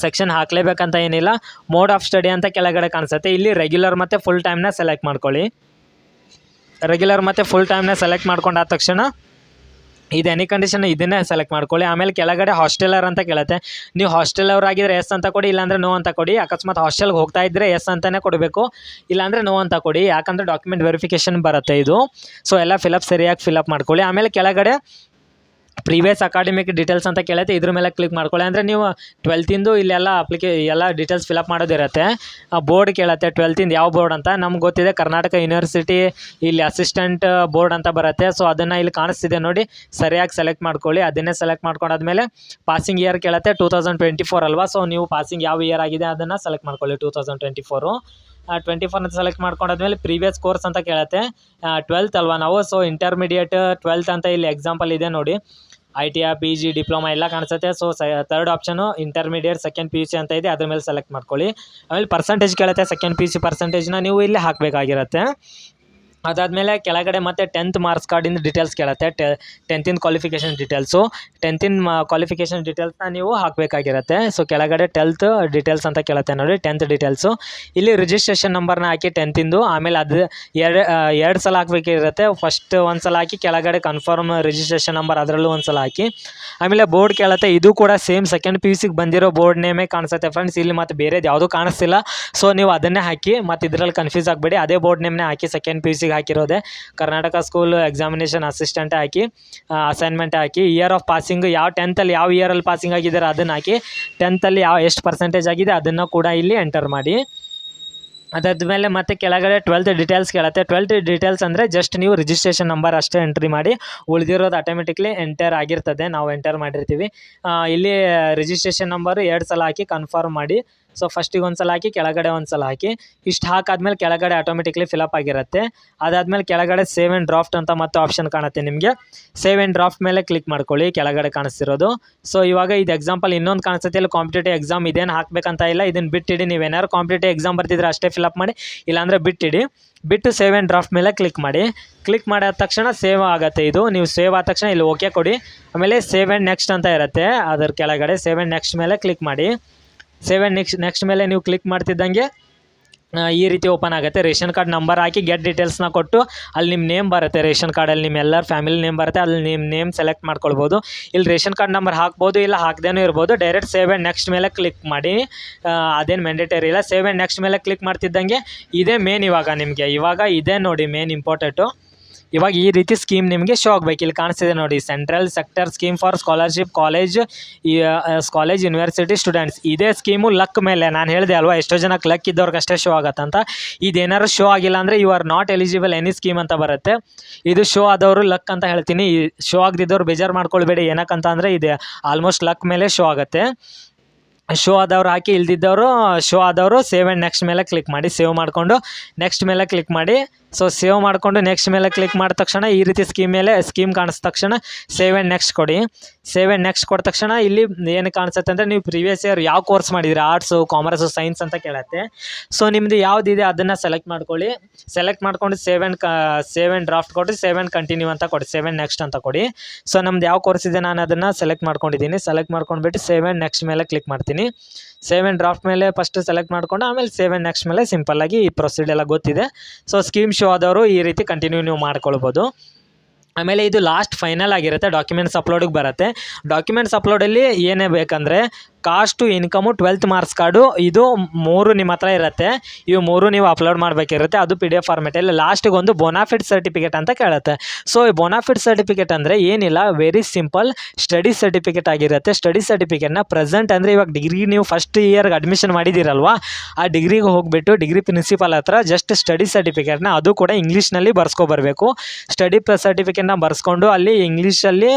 ಸೆಕ್ಷನ್ ಹಾಕಲೇಬೇಕಂತ ಏನಿಲ್ಲ. ಮೋಡ್ ಆಫ್ ಸ್ಟಡಿ ಅಂತ ಕೆಳಗಡೆ ಕಾಣಿಸುತ್ತೆ. ಇಲ್ಲಿ ರೆಗ್ಯುಲರ್ ಮತ್ತು ಫುಲ್ ಟೈಮ್ನ ಸೆಲೆಕ್ಟ್ ಮಾಡ್ಕೊಳ್ಳಿ. ರೆಗ್ಯುಲರ್ ಮತ್ತು ಫುಲ್ ಟೈಮ್ನ ಸೆಲೆಕ್ಟ್ ಮಾಡ್ಕೊಂಡಾದ ತಕ್ಷಣ ಇದು ಎನಿ ಕಂಡೀಷನ್ ಇದನ್ನೇ ಸೆಲೆಕ್ಟ್ ಮಾಡ್ಕೊಳ್ಳಿ. ಆಮೇಲೆ ಕೆಳಗಡೆ ಹಾಸ್ಟೆಲರ್ ಅಂತ ಕೇಳುತ್ತೆ. ನೀವು ಹಾಸ್ಟೆಲರ್ ಆಗಿದ್ರೆ ಎಸ್ ಅಂತ ಕೊಡಿ, ಇಲ್ಲಾಂದರೆ ನೋ ಅಂತ ಕೊಡಿ. ಅಕಸ್ಮಾತ್ ಹಾಸ್ಟೆಲ್ಗೆ ಹೋಗ್ತಾ ಇದ್ದರೆ ಎಸ್ ಅಂತಲೇ ಕೊಡಬೇಕು. ಇಲ್ಲಾಂದರೆ ನೋ ಅಂತ ಕೊಡಿ. ಯಾಕಂದರೆ ಡಾಕ್ಯುಮೆಂಟ್ ವೆರಿಫಿಕೇಷನ್ ಬರುತ್ತೆ ಇದು. ಸೊ ಎಲ್ಲ ಫಿಲಪ್ ಸರಿಯಾಗಿ ಫಿಲಪ್ ಮಾಡ್ಕೊಳ್ಳಿ. ಆಮೇಲೆ ಕೆಳಗಡೆ ಪ್ರೀವಿಯಸ್ ಅಕಾಡೆಮಿಕ್ ಡೀಟೇಲ್ಸ್ ಅಂತ ಕೇಳೈತೆ, ಇದ್ರ ಮೇಲೆ ಕ್ಲಿಕ್ ಮಾಡ್ಕೊಳ್ಳಿ. ಅಂದರೆ ನೀವು ಟ್ವೆಲ್ತಿಂದು ಇಲ್ಲೆಲ್ಲ ಅಪ್ಲಿಕೇ ಎಲ್ಲ ಡೀಟೇಲ್ಸ್ ಫಿಲಪ್ ಮಾಡೋದಿರುತ್ತೆ. ಬೋರ್ಡ್ ಕೇಳತ್ತೆ ಟ್ವೆಲ್ತಿಂದು ಯಾವ ಬೋರ್ಡ್ ಅಂತ. ನಮ್ಗೆ ಗೊತ್ತಿದೆ, ಕರ್ನಾಟಕ ಯೂನಿವರ್ಸಿಟಿ ಇಲ್ಲಿ ಅಸಿಸ್ಟೆಂಟ್ ಬೋರ್ಡ್ ಅಂತ ಬರುತ್ತೆ. ಸೊ ಅದನ್ನು ಇಲ್ಲಿ ಕಾಣಿಸ್ತಿದೆ ನೋಡಿ. ಸರಿಯಾಗಿ ಸೆಲೆಕ್ಟ್ ಮಾಡ್ಕೊಳ್ಳಿ. ಅದನ್ನೇ ಸೆಲೆಕ್ಟ್ ಮಾಡ್ಕೊಂಡಾದ್ಮೇಲೆ ಪಾಸಿಂಗ್ ಇಯರ್ ಕೇಳುತ್ತೆ ಟೂ ತೌಸಂಡ್ ಟ್ವೆಂಟಿ ಫೋರ್ ಅಲ್ವಾ? ಸೊ ನೀವು ಪಾಸಿಂಗ್ ಯಾವ ಇಯರ್ ಆಗಿದೆ ಅದನ್ನು ಸೆಲೆಕ್ಟ್ ಮಾಡ್ಕೊಳ್ಳಿ two thousand twenty four twenty four ಅಂತ ಸೆಲೆಕ್ಟ್ ಮಾಡ್ಕೊಂಡಾದ್ಮೇಲೆ ಪ್ರೀವಿಯಸ್ ಕೋರ್ಸ್ ಅಂತ ಕೇಳುತ್ತೆ. ಟ್ವೆಲ್ತ್ ಅಲ್ವಾ ನಾವು? ಸೊ ಇಂಟರ್ಮೀಡಿಯೇಟ್ ಟ್ವೆಲ್ತ್ ಅಂತ ಇಲ್ಲಿ ಎಕ್ಸಾಂಪಲ್ ಇದೆ ನೋಡಿ. I T I P, G, diploma ಎಲ್ಲ ಕಾಣಿಸುತ್ತೆ. ಸೊ ಸ third option intermediate second P U C ಅಂತ ಇದೆ. ಅದ್ರ ಮೇಲೆ ಸೆಲೆಕ್ಟ್ ಮಾಡ್ಕೊಳ್ಳಿ. ಆಮೇಲೆ ಪರ್ಸಂಟೇಜ್ ಕೇಳುತ್ತೆ. ಸೆಕೆಂಡ್ ಪಿ ಯು ಸಿ ಪರ್ಸಂಟೇಜ್ನ ನೀವು ಇಲ್ಲಿ ಹಾಕಬೇಕಾಗಿರುತ್ತೆ. ಅದಾದಮೇಲೆ ಕೆಳಗಡೆ ಮತ್ತೆ ಟೆಂತ್ ಮಾರ್ಕ್ಸ್ ಕಾರ್ಡಿಂದ ಡೀಟೇಲ್ಸ್ ಕೇಳುತ್ತೆ. ಟೆ ಟೆಂತಿನ ಕ್ವಾಲಿಫಿಕೇಷನ್ ಡೀಟೇಲ್ಸು ಟೆಂತಿನ ಕ್ವಾಲಿಫಿಕೇಷನ್ ಡೀಟೇಲ್ಸ್ನ ನೀವು ಹಾಕಬೇಕಾಗಿರುತ್ತೆ. ಸೊ ಕೆಳಗಡೆ ಟೆಲ್ತ್ ಡೀಟೇಲ್ಸ್ ಅಂತ ಕೇಳುತ್ತೆ ನೋಡಿ ಟೆಂತ್ ಡೀಟೇಲ್ಸು ಇಲ್ಲಿ ರಿಜಿಸ್ಟ್ರೇಷನ್ ನಂಬರ್ನ ಹಾಕಿ ಟೆಂತಿಂದು ಆಮೇಲೆ ಅದು ಎರಡು ಎರಡು ಸಲ ಹಾಕಬೇಕಿರುತ್ತೆ. ಫಸ್ಟ್ ಒಂದು ಸಲ ಹಾಕಿ, ಕೆಳಗಡೆ ಕನ್ಫರ್ಮ್ ರಿಜಿಸ್ಟ್ರೇಷನ್ ನಂಬರ್ ಅದರಲ್ಲೂ ಒಂದು ಸಲ ಹಾಕಿ. ಆಮೇಲೆ ಬೋರ್ಡ್ ಕೇಳುತ್ತೆ. ಇದು ಕೂಡ ಸೇಮ್ ಸೆಕೆಂಡ್ ಪಿ ಯು ಸಿಗೆ ಬಂದಿರೋ ಬೋರ್ಡ್ ನೇಮೇ ಕಾಣಿಸುತ್ತೆ ಫ್ರೆಂಡ್ಸ್ ಇಲ್ಲಿ ಮತ್ತು ಬೇರೆದು ಯಾವುದೂ ಕಾಣಿಸ್ತಿಲ್ಲ. ಸೊ ನೀವು ಅದನ್ನೇ ಹಾಕಿ, ಮತ್ತು ಇದರಲ್ಲಿ ಕನ್ಫ್ಯೂಸ್ ಆಗಬೇಡಿ. ಅದೇ ಬೋರ್ಡ್ ನೇಮ್ನೇ ಹಾಕಿ ಸೆಕೆಂಡ್ ಪಿ ಯು ಸಿಗೆ ಹಾಕಿರೋದೆ. ಕರ್ನಾಟಕ ಸ್ಕೂಲ್ ಎಕ್ಸಾಮಿನೇಷನ್ ಅಸಿಸ್ಟೆಂಟ್ ಹಾಕಿ ಅಸೈನ್ಮೆಂಟ್ ಹಾಕಿ ಇಯರ್ ಆಫ್ ಪಾಸಿಂಗ್ ಯಾವ ಟೆಂತಲ್ಲಿ ಯಾವ ಇಯರಲ್ಲಿ ಪಾಸಿಂಗ್ ಆಗಿದ್ದಾರೆ ಅದನ್ನು ಹಾಕಿ ಟೆಂತಲ್ಲಿ ಯಾವ, ಎಷ್ಟು ಪರ್ಸೆಂಟೇಜ್ ಆಗಿದೆ ಅದನ್ನು ಕೂಡ ಇಲ್ಲಿ ಎಂಟರ್ ಮಾಡಿ. ಅದಾದ್ಮೇಲೆ ಮತ್ತೆ ಕೆಳಗಡೆ ಟ್ವೆಲ್ತ್ ಡೀಟೇಲ್ಸ್ ಕೇಳುತ್ತೆ. ಟ್ವೆಲ್ತ್ ಡೀಟೇಲ್ಸ್ ಅಂದರೆ ಜಸ್ಟ್ ನೀವು ರಿಜಿಸ್ಟ್ರೇಷನ್ ನಂಬರ್ ಅಷ್ಟೇ ಎಂಟ್ರಿ ಮಾಡಿ, ಉಳಿದಿರೋದು ಆಟೋಮೆಟಿಕ್ಲಿ ಎಂಟರ್ ಆಗಿರ್ತದೆ. ನಾವು ಎಂಟರ್ ಮಾಡಿರ್ತೀವಿ. ಇಲ್ಲಿ ರಿಜಿಸ್ಟ್ರೇಷನ್ ನಂಬರು ಎರಡು ಸಲ ಹಾಕಿ ಕನ್ಫರ್ಮ್ ಮಾಡಿ ಸೊ ಫಸ್ಟಿಗೆ ಒಂದು ಸಲ ಹಾಕಿ, ಕೆಳಗಡೆ ಒಂದು ಸಲ ಹಾಕಿ. ಇಷ್ಟು ಹಾಕಾದ್ಮೇಲೆ ಕೆಳಗಡೆ ಆಟೋಮೆಟಿಕ್ಲಿ ಫಿಲಪ್ ಆಗಿರುತ್ತೆ. ಅದಾದಮೇಲೆ ಕೆಳಗಡೆ ಸೇವ್ ಆ್ಯಂಡ್ ಡ್ರಾಫ್ಟ್ ಅಂತ ಮತ್ತೆ ಆಪ್ಷನ್ ಕಾಣುತ್ತೆ ನಿಮಗೆ. ಸೇವ್ ಆ್ಯಂಡ್ ಡ್ರಾಫ್ಟ್ ಮೇಲೆ ಕ್ಲಿಕ್ ಮಾಡ್ಕೊಳ್ಳಿ, ಕೆಳಗಡೆ ಕಾಣಿಸ್ತಿರೋದು. ಸೊ ಇವಾಗ ಇದು ಎಕ್ಸಾಂಪಲ್ ಇನ್ನೊಂದು ಕಾಣಿಸುತ್ತೆ. ಇಲ್ಲಿ ಕಾಂಪಿಟೇಟಿವ್ ಎಕ್ಸಾಮ್ ಇದೇನು ಹಾಕಬೇಕಂತ ಇಲ್ಲ. ಇದನ್ನು ಬಿಟ್ಟಿಡಿ, ನೀವು ಏನಾದ್ರು ಕಾಂಪಿಟೇಟಿವ್ ಎಕ್ಸಾಮ್ ಬರ್ತಿದ್ರೆ ಅಷ್ಟೇ ಫಿಲಪ್ ಮಾಡಿ, ಇಲ್ಲಾಂದರೆ ಬಿಟ್ಟಿಡಿ. ಬಿಟ್ಟು ಸೇವ್ ಆ್ಯಂಡ್ ಡ್ರಾಫ್ಟ್ ಮೇಲೆ ಕ್ಲಿಕ್ ಮಾಡಿ. ಕ್ಲಿಕ್ ಮಾಡಿದ ತಕ್ಷಣ ಸೇವ್ ಆಗುತ್ತೆ ಇದು. ನೀವು ಸೇವ್ ಆದ ತಕ್ಷಣ ಇಲ್ಲಿ ಓಕೆ ಕೊಡಿ. ಆಮೇಲೆ ಸೇವ್ ಆ್ಯಂಡ್ ನೆಕ್ಸ್ಟ್ ಅಂತ ಇರುತ್ತೆ. ಅದರ ಕೆಳಗಡೆ ಸೇವ್ ಆ್ಯಂಡ್ ನೆಕ್ಸ್ಟ್ ಮೇಲೆ ಕ್ಲಿಕ್ ಮಾಡಿ. ಸೇವ್ ಆ್ಯಂಡ್ ನೆಕ್ಸ್ಟ್ ನೆಕ್ಸ್ಟ್ ಮೇಲೆ ನೀವು ಕ್ಲಿಕ್ ಮಾಡ್ತಿದ್ದಂಗೆ ಈ ರೀತಿ ಓಪನ್ ಆಗುತ್ತೆ. ರೇಷನ್ ಕಾರ್ಡ್ ನಂಬರ್ ಹಾಕಿ ಗೆಟ್ ಡೀಟೇಲ್ಸ್ನ ಕೊಟ್ಟು, ಅಲ್ಲಿ ನಿಮ್ಮ ನೇಮ್ ಬರುತ್ತೆ. ರೇಷನ್ ಕಾರ್ಡಲ್ಲಿ ನಿಮ್ಮ ಎಲ್ಲರ ಫ್ಯಾಮಿಲಿ ನೇಮ್ ಬರುತ್ತೆ. ಅಲ್ಲಿ ನಿಮ್ಮ ನೇಮ್ ಸೆಲೆಕ್ಟ್ ಮಾಡ್ಕೊಳ್ಬೋದು. ಇಲ್ಲಿ ರೇಷನ್ ಕಾರ್ಡ್ ನಂಬರ್ ಹಾಕ್ಬೋದು ಇಲ್ಲ ಹಾಕ್ದೇನೂ ಇರ್ಬೋದು. ಡೈರೆಕ್ಟ್ ಸೇವ್ ಆ್ಯಂಡ್ ನೆಕ್ಸ್ಟ್ ಮೇಲೆ ಕ್ಲಿಕ್ ಮಾಡಿ ಅದೇನು ಮ್ಯಾಂಡೇಟರಿ ಇಲ್ಲ. ಸೇವ್ ಆ್ಯಂಡ್ ನೆಕ್ಸ್ಟ್ ಮೇಲೆ ಕ್ಲಿಕ್ ಮಾಡ್ತಿದ್ದಂಗೆ, ಇದೇ ಮೇನ್ ಇವಾಗ ನಿಮಗೆ. ಇವಾಗ ಇದೇ ನೋಡಿ ಮೇನ್ ಇಂಪಾರ್ಟೆಂಟು ಇವಾಗ ಈ ರೀತಿ ಸ್ಕೀಮ್ ನಿಮಗೆ ಶೋ ಆಗಬೇಕು. ಇಲ್ಲಿ ಕಾಣಿಸ್ತಿದೆ ನೋಡಿ central sector scheme for scholarship college college university students ಇದೇ ಸ್ಕೀಮು ಲಕ್ ಮೇಲೆ. ನಾನು ಹೇಳಿದೆ ಅಲ್ವಾ, ಎಷ್ಟೋ ಜನಕ್ಕೆ ಲಕ್ ಇದ್ದವ್ರಿಗೆ ಅಷ್ಟೇ ಶೋ ಅಂತ. ಇದೇನಾದ್ರು ಶೋ ಆಗಿಲ್ಲ ಅಂದರೆ you are not eligible any scheme ಅಂತ ಬರುತ್ತೆ. ಇದು ಶೋ ಆದವರು ಲಕ್ ಅಂತ ಹೇಳ್ತೀನಿ. ಶೋ ಆಗದಿದ್ದವ್ರು ಬೇಜಾರು ಮಾಡ್ಕೊಳ್ಬೇಡಿ. ಏನಕ್ಕಂತ ಅಂದರೆ ಇದೆ ಆಲ್ಮೋಸ್ಟ್ ಲಕ್ ಮೇಲೆ ಶೋ ಆಗುತ್ತೆ. ಶೋ ಆದವ್ರು ಹಾಕಿ ಇಲ್ದಿದ್ದವರು ಶೋ ಆದವರು ಸೇವ್ ಆ್ಯಂಡ್ ನೆಕ್ಸ್ಟ್ ಮೇಲೆ ಕ್ಲಿಕ್ ಮಾಡಿ ಸೇವ್ ಮಾಡಿಕೊಂಡು ನೆಕ್ಸ್ಟ್ ಮೇಲೆ ಕ್ಲಿಕ್ ಮಾಡಿ. ಸೊ ಸೇವ್ ಮಾಡಿಕೊಂಡು ನೆಕ್ಸ್ಟ್ ಮೇಲೆ ಕ್ಲಿಕ್ ಮಾಡಿದ ತಕ್ಷಣ ಈ ರೀತಿ ಸ್ಕೀಮ್ ಮೇಲೆ ಸ್ಕೀಮ್ ಕಾಣಿಸಿದ ತಕ್ಷಣ ಸೇವ್ ಆ್ಯಂಡ್ ನೆಕ್ಸ್ಟ್ ಕೊಡಿ. ಸೇವ್ ಆ್ಯಂಡ್ ನೆಕ್ಸ್ಟ್ ಕೊಟ್ಟ ತಕ್ಷಣ ಇಲ್ಲಿ ಏನು ಕಾಣಿಸುತ್ತೆ ಅಂದರೆ ನೀವು ಪ್ರಿವಿಯಸ್ ಇಯರ್ ಯಾವ ಕೋರ್ಸ್ ಮಾಡಿದ್ದೀರಿ? ಆರ್ಟ್ಸು ಕಾಮರ್ಸು ಸೈನ್ಸ್ ಅಂತ ಕೇಳುತ್ತೆ. ಸೊ ನಿಮ್ಮದು ಯಾವುದಿದೆ ಅದನ್ನು ಸೆಲೆಕ್ಟ್ ಮಾಡ್ಕೊಳ್ಳಿ. ಸೆಲೆಕ್ಟ್ ಮಾಡ್ಕೊಂಡು ಸೇವ್ ಆ್ಯಂಡ್ ಕ ಸೇವ್ ಆ್ಯಂಡ್ ಡ್ರಾಫ್ಟ್ ಕೊಟ್ಟು ಸೇವ್ ಆ್ಯಂಡ್ ಕಂಟಿನ್ಯೂ ಅಂತ ಕೊಡಿ. ಸೇವ್ ಆ್ಯಂಡ್ ನೆಕ್ಸ್ಟ್ ಅಂತ ಕೊಡಿ. ಸೊ ನಮ್ದು ಯಾವ ಕೋರ್ಸ್ ಇದೆ ನಾನು ಅದನ್ನು ಸೆಲೆಕ್ಟ್ ಮಾಡ್ಕೊಂಡಿದ್ದೀನಿ. ಸೆಲೆಕ್ಟ್ ಮಾಡ್ಕೊಂಡ್ಬಿಟ್ಟು ಸೇವ್ ಆ್ಯಂಡ್ ನೆಕ್ಸ್ಟ್ ಮೇಲೆ ಕ್ಲಿಕ್ ಮಾಡ್ತೀನಿ. ಆ್ಯಂಡ್ ಡ್ರಾಫ್ಟ್ ಮೇಲೆ ಫಸ್ಟ್ ಸೆಲೆಕ್ಟ್ ಮಾಡಿಕೊಂಡು, ಆಮೇಲೆ ಸೇವ್ ಆ್ಯಂಡ್ ನೆಕ್ಸ್ಟ್ ಮೇಲೆ ಸಿಂಪಲ್ಲಾಗಿ ಈ ಪ್ರೊಸೀಡ್ ಎಲ್ಲ ಗೊತ್ತಿದೆ. ಸೊ ಸ್ಕೀಮ್ ಶೋ ಆದವರು ಈ ರೀತಿ ಕಂಟಿನ್ಯೂ ನೀವು ಮಾಡ್ಕೊಳ್ಬೋದು. ಆಮೇಲೆ ಇದು ಲಾಸ್ಟ್ ಫೈನಲ್ ಆಗಿರುತ್ತೆ ಡಾಕ್ಯುಮೆಂಟ್ಸ್ ಅಪ್ಲೋಡಿಗೆ ಬರುತ್ತೆ. ಡಾಕ್ಯುಮೆಂಟ್ಸ್ ಅಪ್ಲೋಡಲ್ಲಿ ಏನೇ ಬೇಕಂದರೆ caste income twelfth marks card. ಇದು ಮೂರು ನಿಮ್ಮ ಹತ್ರ ಇರುತ್ತೆ. ಇವು ಮೂರು ನೀವು ಅಪ್ಲೋಡ್ ಮಾಡಬೇಕಿರುತ್ತೆ. ಅದು ಪಿ ಡಿ ಎಫ್ ಫಾರ್ಮೆಟಲ್ಲಿ ಲಾಸ್ಟಿಗೆ ಒಂದು ಬೋನಾಫಿಟ್ ಸರ್ಟಿಫಿಕೇಟ್ ಅಂತ ಕೇಳುತ್ತೆ. ಸೊ ಈ ಬೊನಾಫಿಟ್ ಸರ್ಟಿಫಿಕೇಟ್ ಅಂದರೆ ಏನಿಲ್ಲ ವೆರಿ ಸಿಂಪಲ್ ಸ್ಟಡಿ ಸರ್ಟಿಫಿಕೇಟ್ ಆಗಿರುತ್ತೆ. ಸ್ಟಡಿ ಸರ್ಟಿಫಿಕೇಟ್ನ ಪ್ರೆಸೆಂಟ್ ಅಂದರೆ ಇವಾಗ ಡಿಗ್ರಿ ನೀವು ಫಸ್ಟ್ ಇಯರ್ಗೆ ಅಡ್ಮಿಷನ್ ಮಾಡಿದ್ದೀರಲ್ವಾ? ಆ ಡಿಗ್ರಿಗೆ ಹೋಗಿಬಿಟ್ಟು ಡಿಗ್ರಿ ಪ್ರಿನ್ಸಿಪಾಲ್ ಹತ್ರ ಜಸ್ಟ್ ಸ್ಟಡಿ ಸರ್ಟಿಫಿಕೇಟ್ನ ಅದು ಕೂಡ ಇಂಗ್ಲೀಷ್ನಲ್ಲಿ ಬರ್ಸ್ಕೊಬರ್ಬೇಕು ಸ್ಟಡಿ ಸರ್ಟಿಫಿಕೇಟ್ನ ಬರ್ಸ್ಕೊಂಡು ಅಲ್ಲಿ ಇಂಗ್ಲೀಷಲ್ಲಿ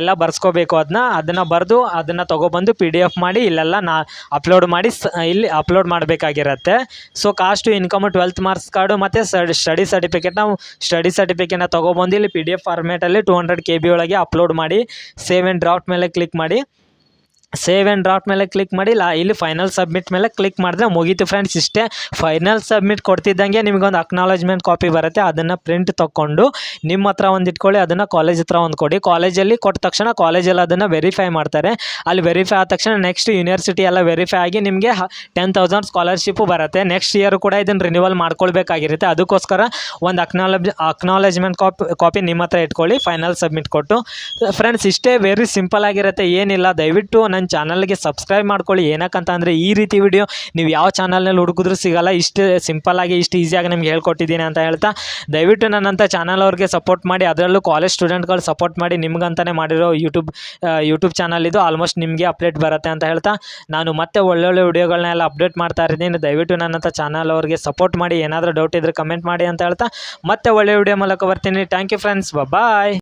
ಎಲ್ಲ ಬರ್ಸ್ಕೋಬೇಕು ಅದನ್ನ ಅದನ್ನು ಬರೆದು ಅದನ್ನು ತೊಗೊಬಂದು ಪಿ ಡಿ ಎಫ್ ಮಾಡಿ ಇಲ್ಲೆಲ್ಲ ನಾ ಅಪ್ಲೋಡ್ ಮಾಡಿ ಇಲ್ಲಿ upload ಮಾಡಬೇಕಾಗಿರತ್ತೆ. So caste income twelfth marks card ಮತ್ತು ಸ್ಟಡಿ ಸರ್ಟಿಫಿಕೇಟ್ ನಾವು ಸ್ಟಡಿ ಸರ್ಟಿಫಿಕೇಟ್ನ ತೊಗೊಬಂದು ಇಲ್ಲಿ ಪಿ ಡಿ ಎಫ್ ಫಾರ್ಮೇಟಲ್ಲಿ ಟೂ ಹಂಡ್ರೆಡ್ ಕೆ ಬಿ ಒಳಗೆ ಅಪ್ಲೋಡ್ ಮಾಡಿ ಸೇವ್ ಆ್ಯಂಡ್ ಡ್ರಾಫ್ಟ್ ಮೇಲೆ ಕ್ಲಿಕ್ ಮಾಡಿ. ಸೇವ್ ಆ್ಯಂಡ್ ಡ್ರಾಫ್ಟ್ ಮೇಲೆ ಕ್ಲಿಕ್ ಮಾಡಿ ಲಾ ಇಲ್ಲಿ ಫೈನಲ್ ಸಬ್ಮಿಟ್ ಮೇಲೆ ಕ್ಲಿಕ್ ಮಾಡಿದ್ರೆ ಮುಗೀತು ಫ್ರೆಂಡ್ಸ್ ಇಷ್ಟೇ ಫೈನಲ್ ಸಬ್ಮಿಟ್ ಕೊಡ್ತಿದ್ದಂಗೆ ನಿಮಗೊಂದು ಅಕ್ನಾಲಜ್ಮೆಂಟ್ ಕಾಪಿ ಬರುತ್ತೆ. ಅದನ್ನು ಪ್ರಿಂಟ್ ತೊಗೊಂಡು ನಿಮ್ಮ ಹತ್ರ ಒಂದು ಇಟ್ಕೊಳ್ಳಿ, ಅದನ್ನು ಕಾಲೇಜ್ ಹತ್ರ ಒಂದು ಕೊಡಿ. ಕಾಲೇಜಲ್ಲಿ ಕೊಟ್ಟ ತಕ್ಷಣ ಕಾಲೇಜಲ್ಲಿ ಅದನ್ನು ವೆರಿಫೈ ಮಾಡ್ತಾರೆ. ಅಲ್ಲಿ ವೆರಿಫೈ ಆದ ತಕ್ಷಣ ನೆಕ್ಸ್ಟ್ ಯೂನಿವರ್ಸಿಟಿ ಎಲ್ಲ ವೆರಿಫೈ ಆಗಿ ನಿಮಗೆ ಟೆನ್ ತೌಸಂಡ್ ಸ್ಕಾಲರ್ಶಿಪ್ಪು ಬರುತ್ತೆ. ನೆಕ್ಸ್ಟ್ ಇಯರ್ ಕೂಡ ಇದನ್ನು ರಿನ್ಯೂವಲ್ ಮಾಡ್ಕೊಳ್ಬೇಕಾಗಿರುತ್ತೆ. ಅದಕ್ಕೋಸ್ಕರ ಒಂದು ಅಕ್ನಾಲಜ್ ಅಕ್ನಾಲಜ್ಮೆಂಟ್ ಕಾಪಿ ಕಾಪಿ ನಿಮ್ಮ ಹತ್ರ ಇಟ್ಕೊಳ್ಳಿ ಫೈನಲ್ ಸಬ್ಮಿಟ್ ಕೊಟ್ಟು. ಫ್ರೆಂಡ್ಸ್ ಇಷ್ಟೇ ವೆರಿ ಸಿಂಪಲ್ ಆಗಿರುತ್ತೆ. ಏನಿಲ್ಲ. ದಯವಿಟ್ಟು ನನ್ನ ಚಾನಲ್ಗೆ ಸಬ್ಸ್ಕ್ರೈಬ್ ಮಾಡ್ಕೊಳ್ಳಿ. ಏನಕ್ಕಂತಂದರೆ ಈ ರೀತಿ ವಿಡಿಯೋ ನೀವು ಯಾವ ಚಾನಲ್ನಲ್ಲಿ ಹುಡುಕಿದ್ರೂ ಸಿಗಲ್ಲ. ಇಷ್ಟು ಸಿಂಪಲ್ಲಾಗಿ ಇಷ್ಟು ಈಸಿಯಾಗಿ ನಿಮ್ಗೆ ಹೇಳ್ಕೊಟ್ಟಿದ್ದೀನಿ ಅಂತ ಹೇಳ್ತಾ ದಯವಿಟ್ಟು ನನ್ನಂಥ ಚಾನಲ್ ಅವ್ರಿಗೆ ಸಪೋರ್ಟ್ ಮಾಡಿ. ಅದರಲ್ಲೂ ಕಾಲೇಜ್ ಸ್ಟೂಡೆಂಟ್ಗಳು ಸಪೋರ್ಟ್ ಮಾಡಿ. ನಿಮ್ಗಂತಲೇ ಮಾಡಿರೋ ಯೂಟ್ಯೂಬ್ ಯೂಟ್ಯೂಬ್ ಚಾನಲ್ ಇದು. ಆಲ್ಮೋಸ್ಟ್ ನಿಮಗೆ ಅಪ್ಡೇಟ್ ಬರುತ್ತೆ ಅಂತ ಹೇಳ್ತಾ ನಾನು ಮತ್ತೆ ಒಳ್ಳೊಳ್ಳೆ ವಿಡಿಯೋಗಳನ್ನೆಲ್ಲ ಅಪ್ಡೇಟ್ ಮಾಡ್ತಾ ಇದ್ದೀನಿ. ದಯವಿಟ್ಟು ನನ್ನಂಥ ಚಾನಲ್ ಅವ್ರಿಗೆ ಸಪೋರ್ಟ್ ಮಾಡಿ. ಏನಾದರೂ ಡೌಟ್ ಇದ್ದರೆ ಕಮೆಂಟ್ ಮಾಡಿ ಅಂತ ಹೇಳ್ತಾ ಮತ್ತೆ ಒಳ್ಳೆ ವಿಡಿಯೋ ಮೂಲಕ ಬರ್ತೀನಿ. Thank you friends. ಬಾಯ್.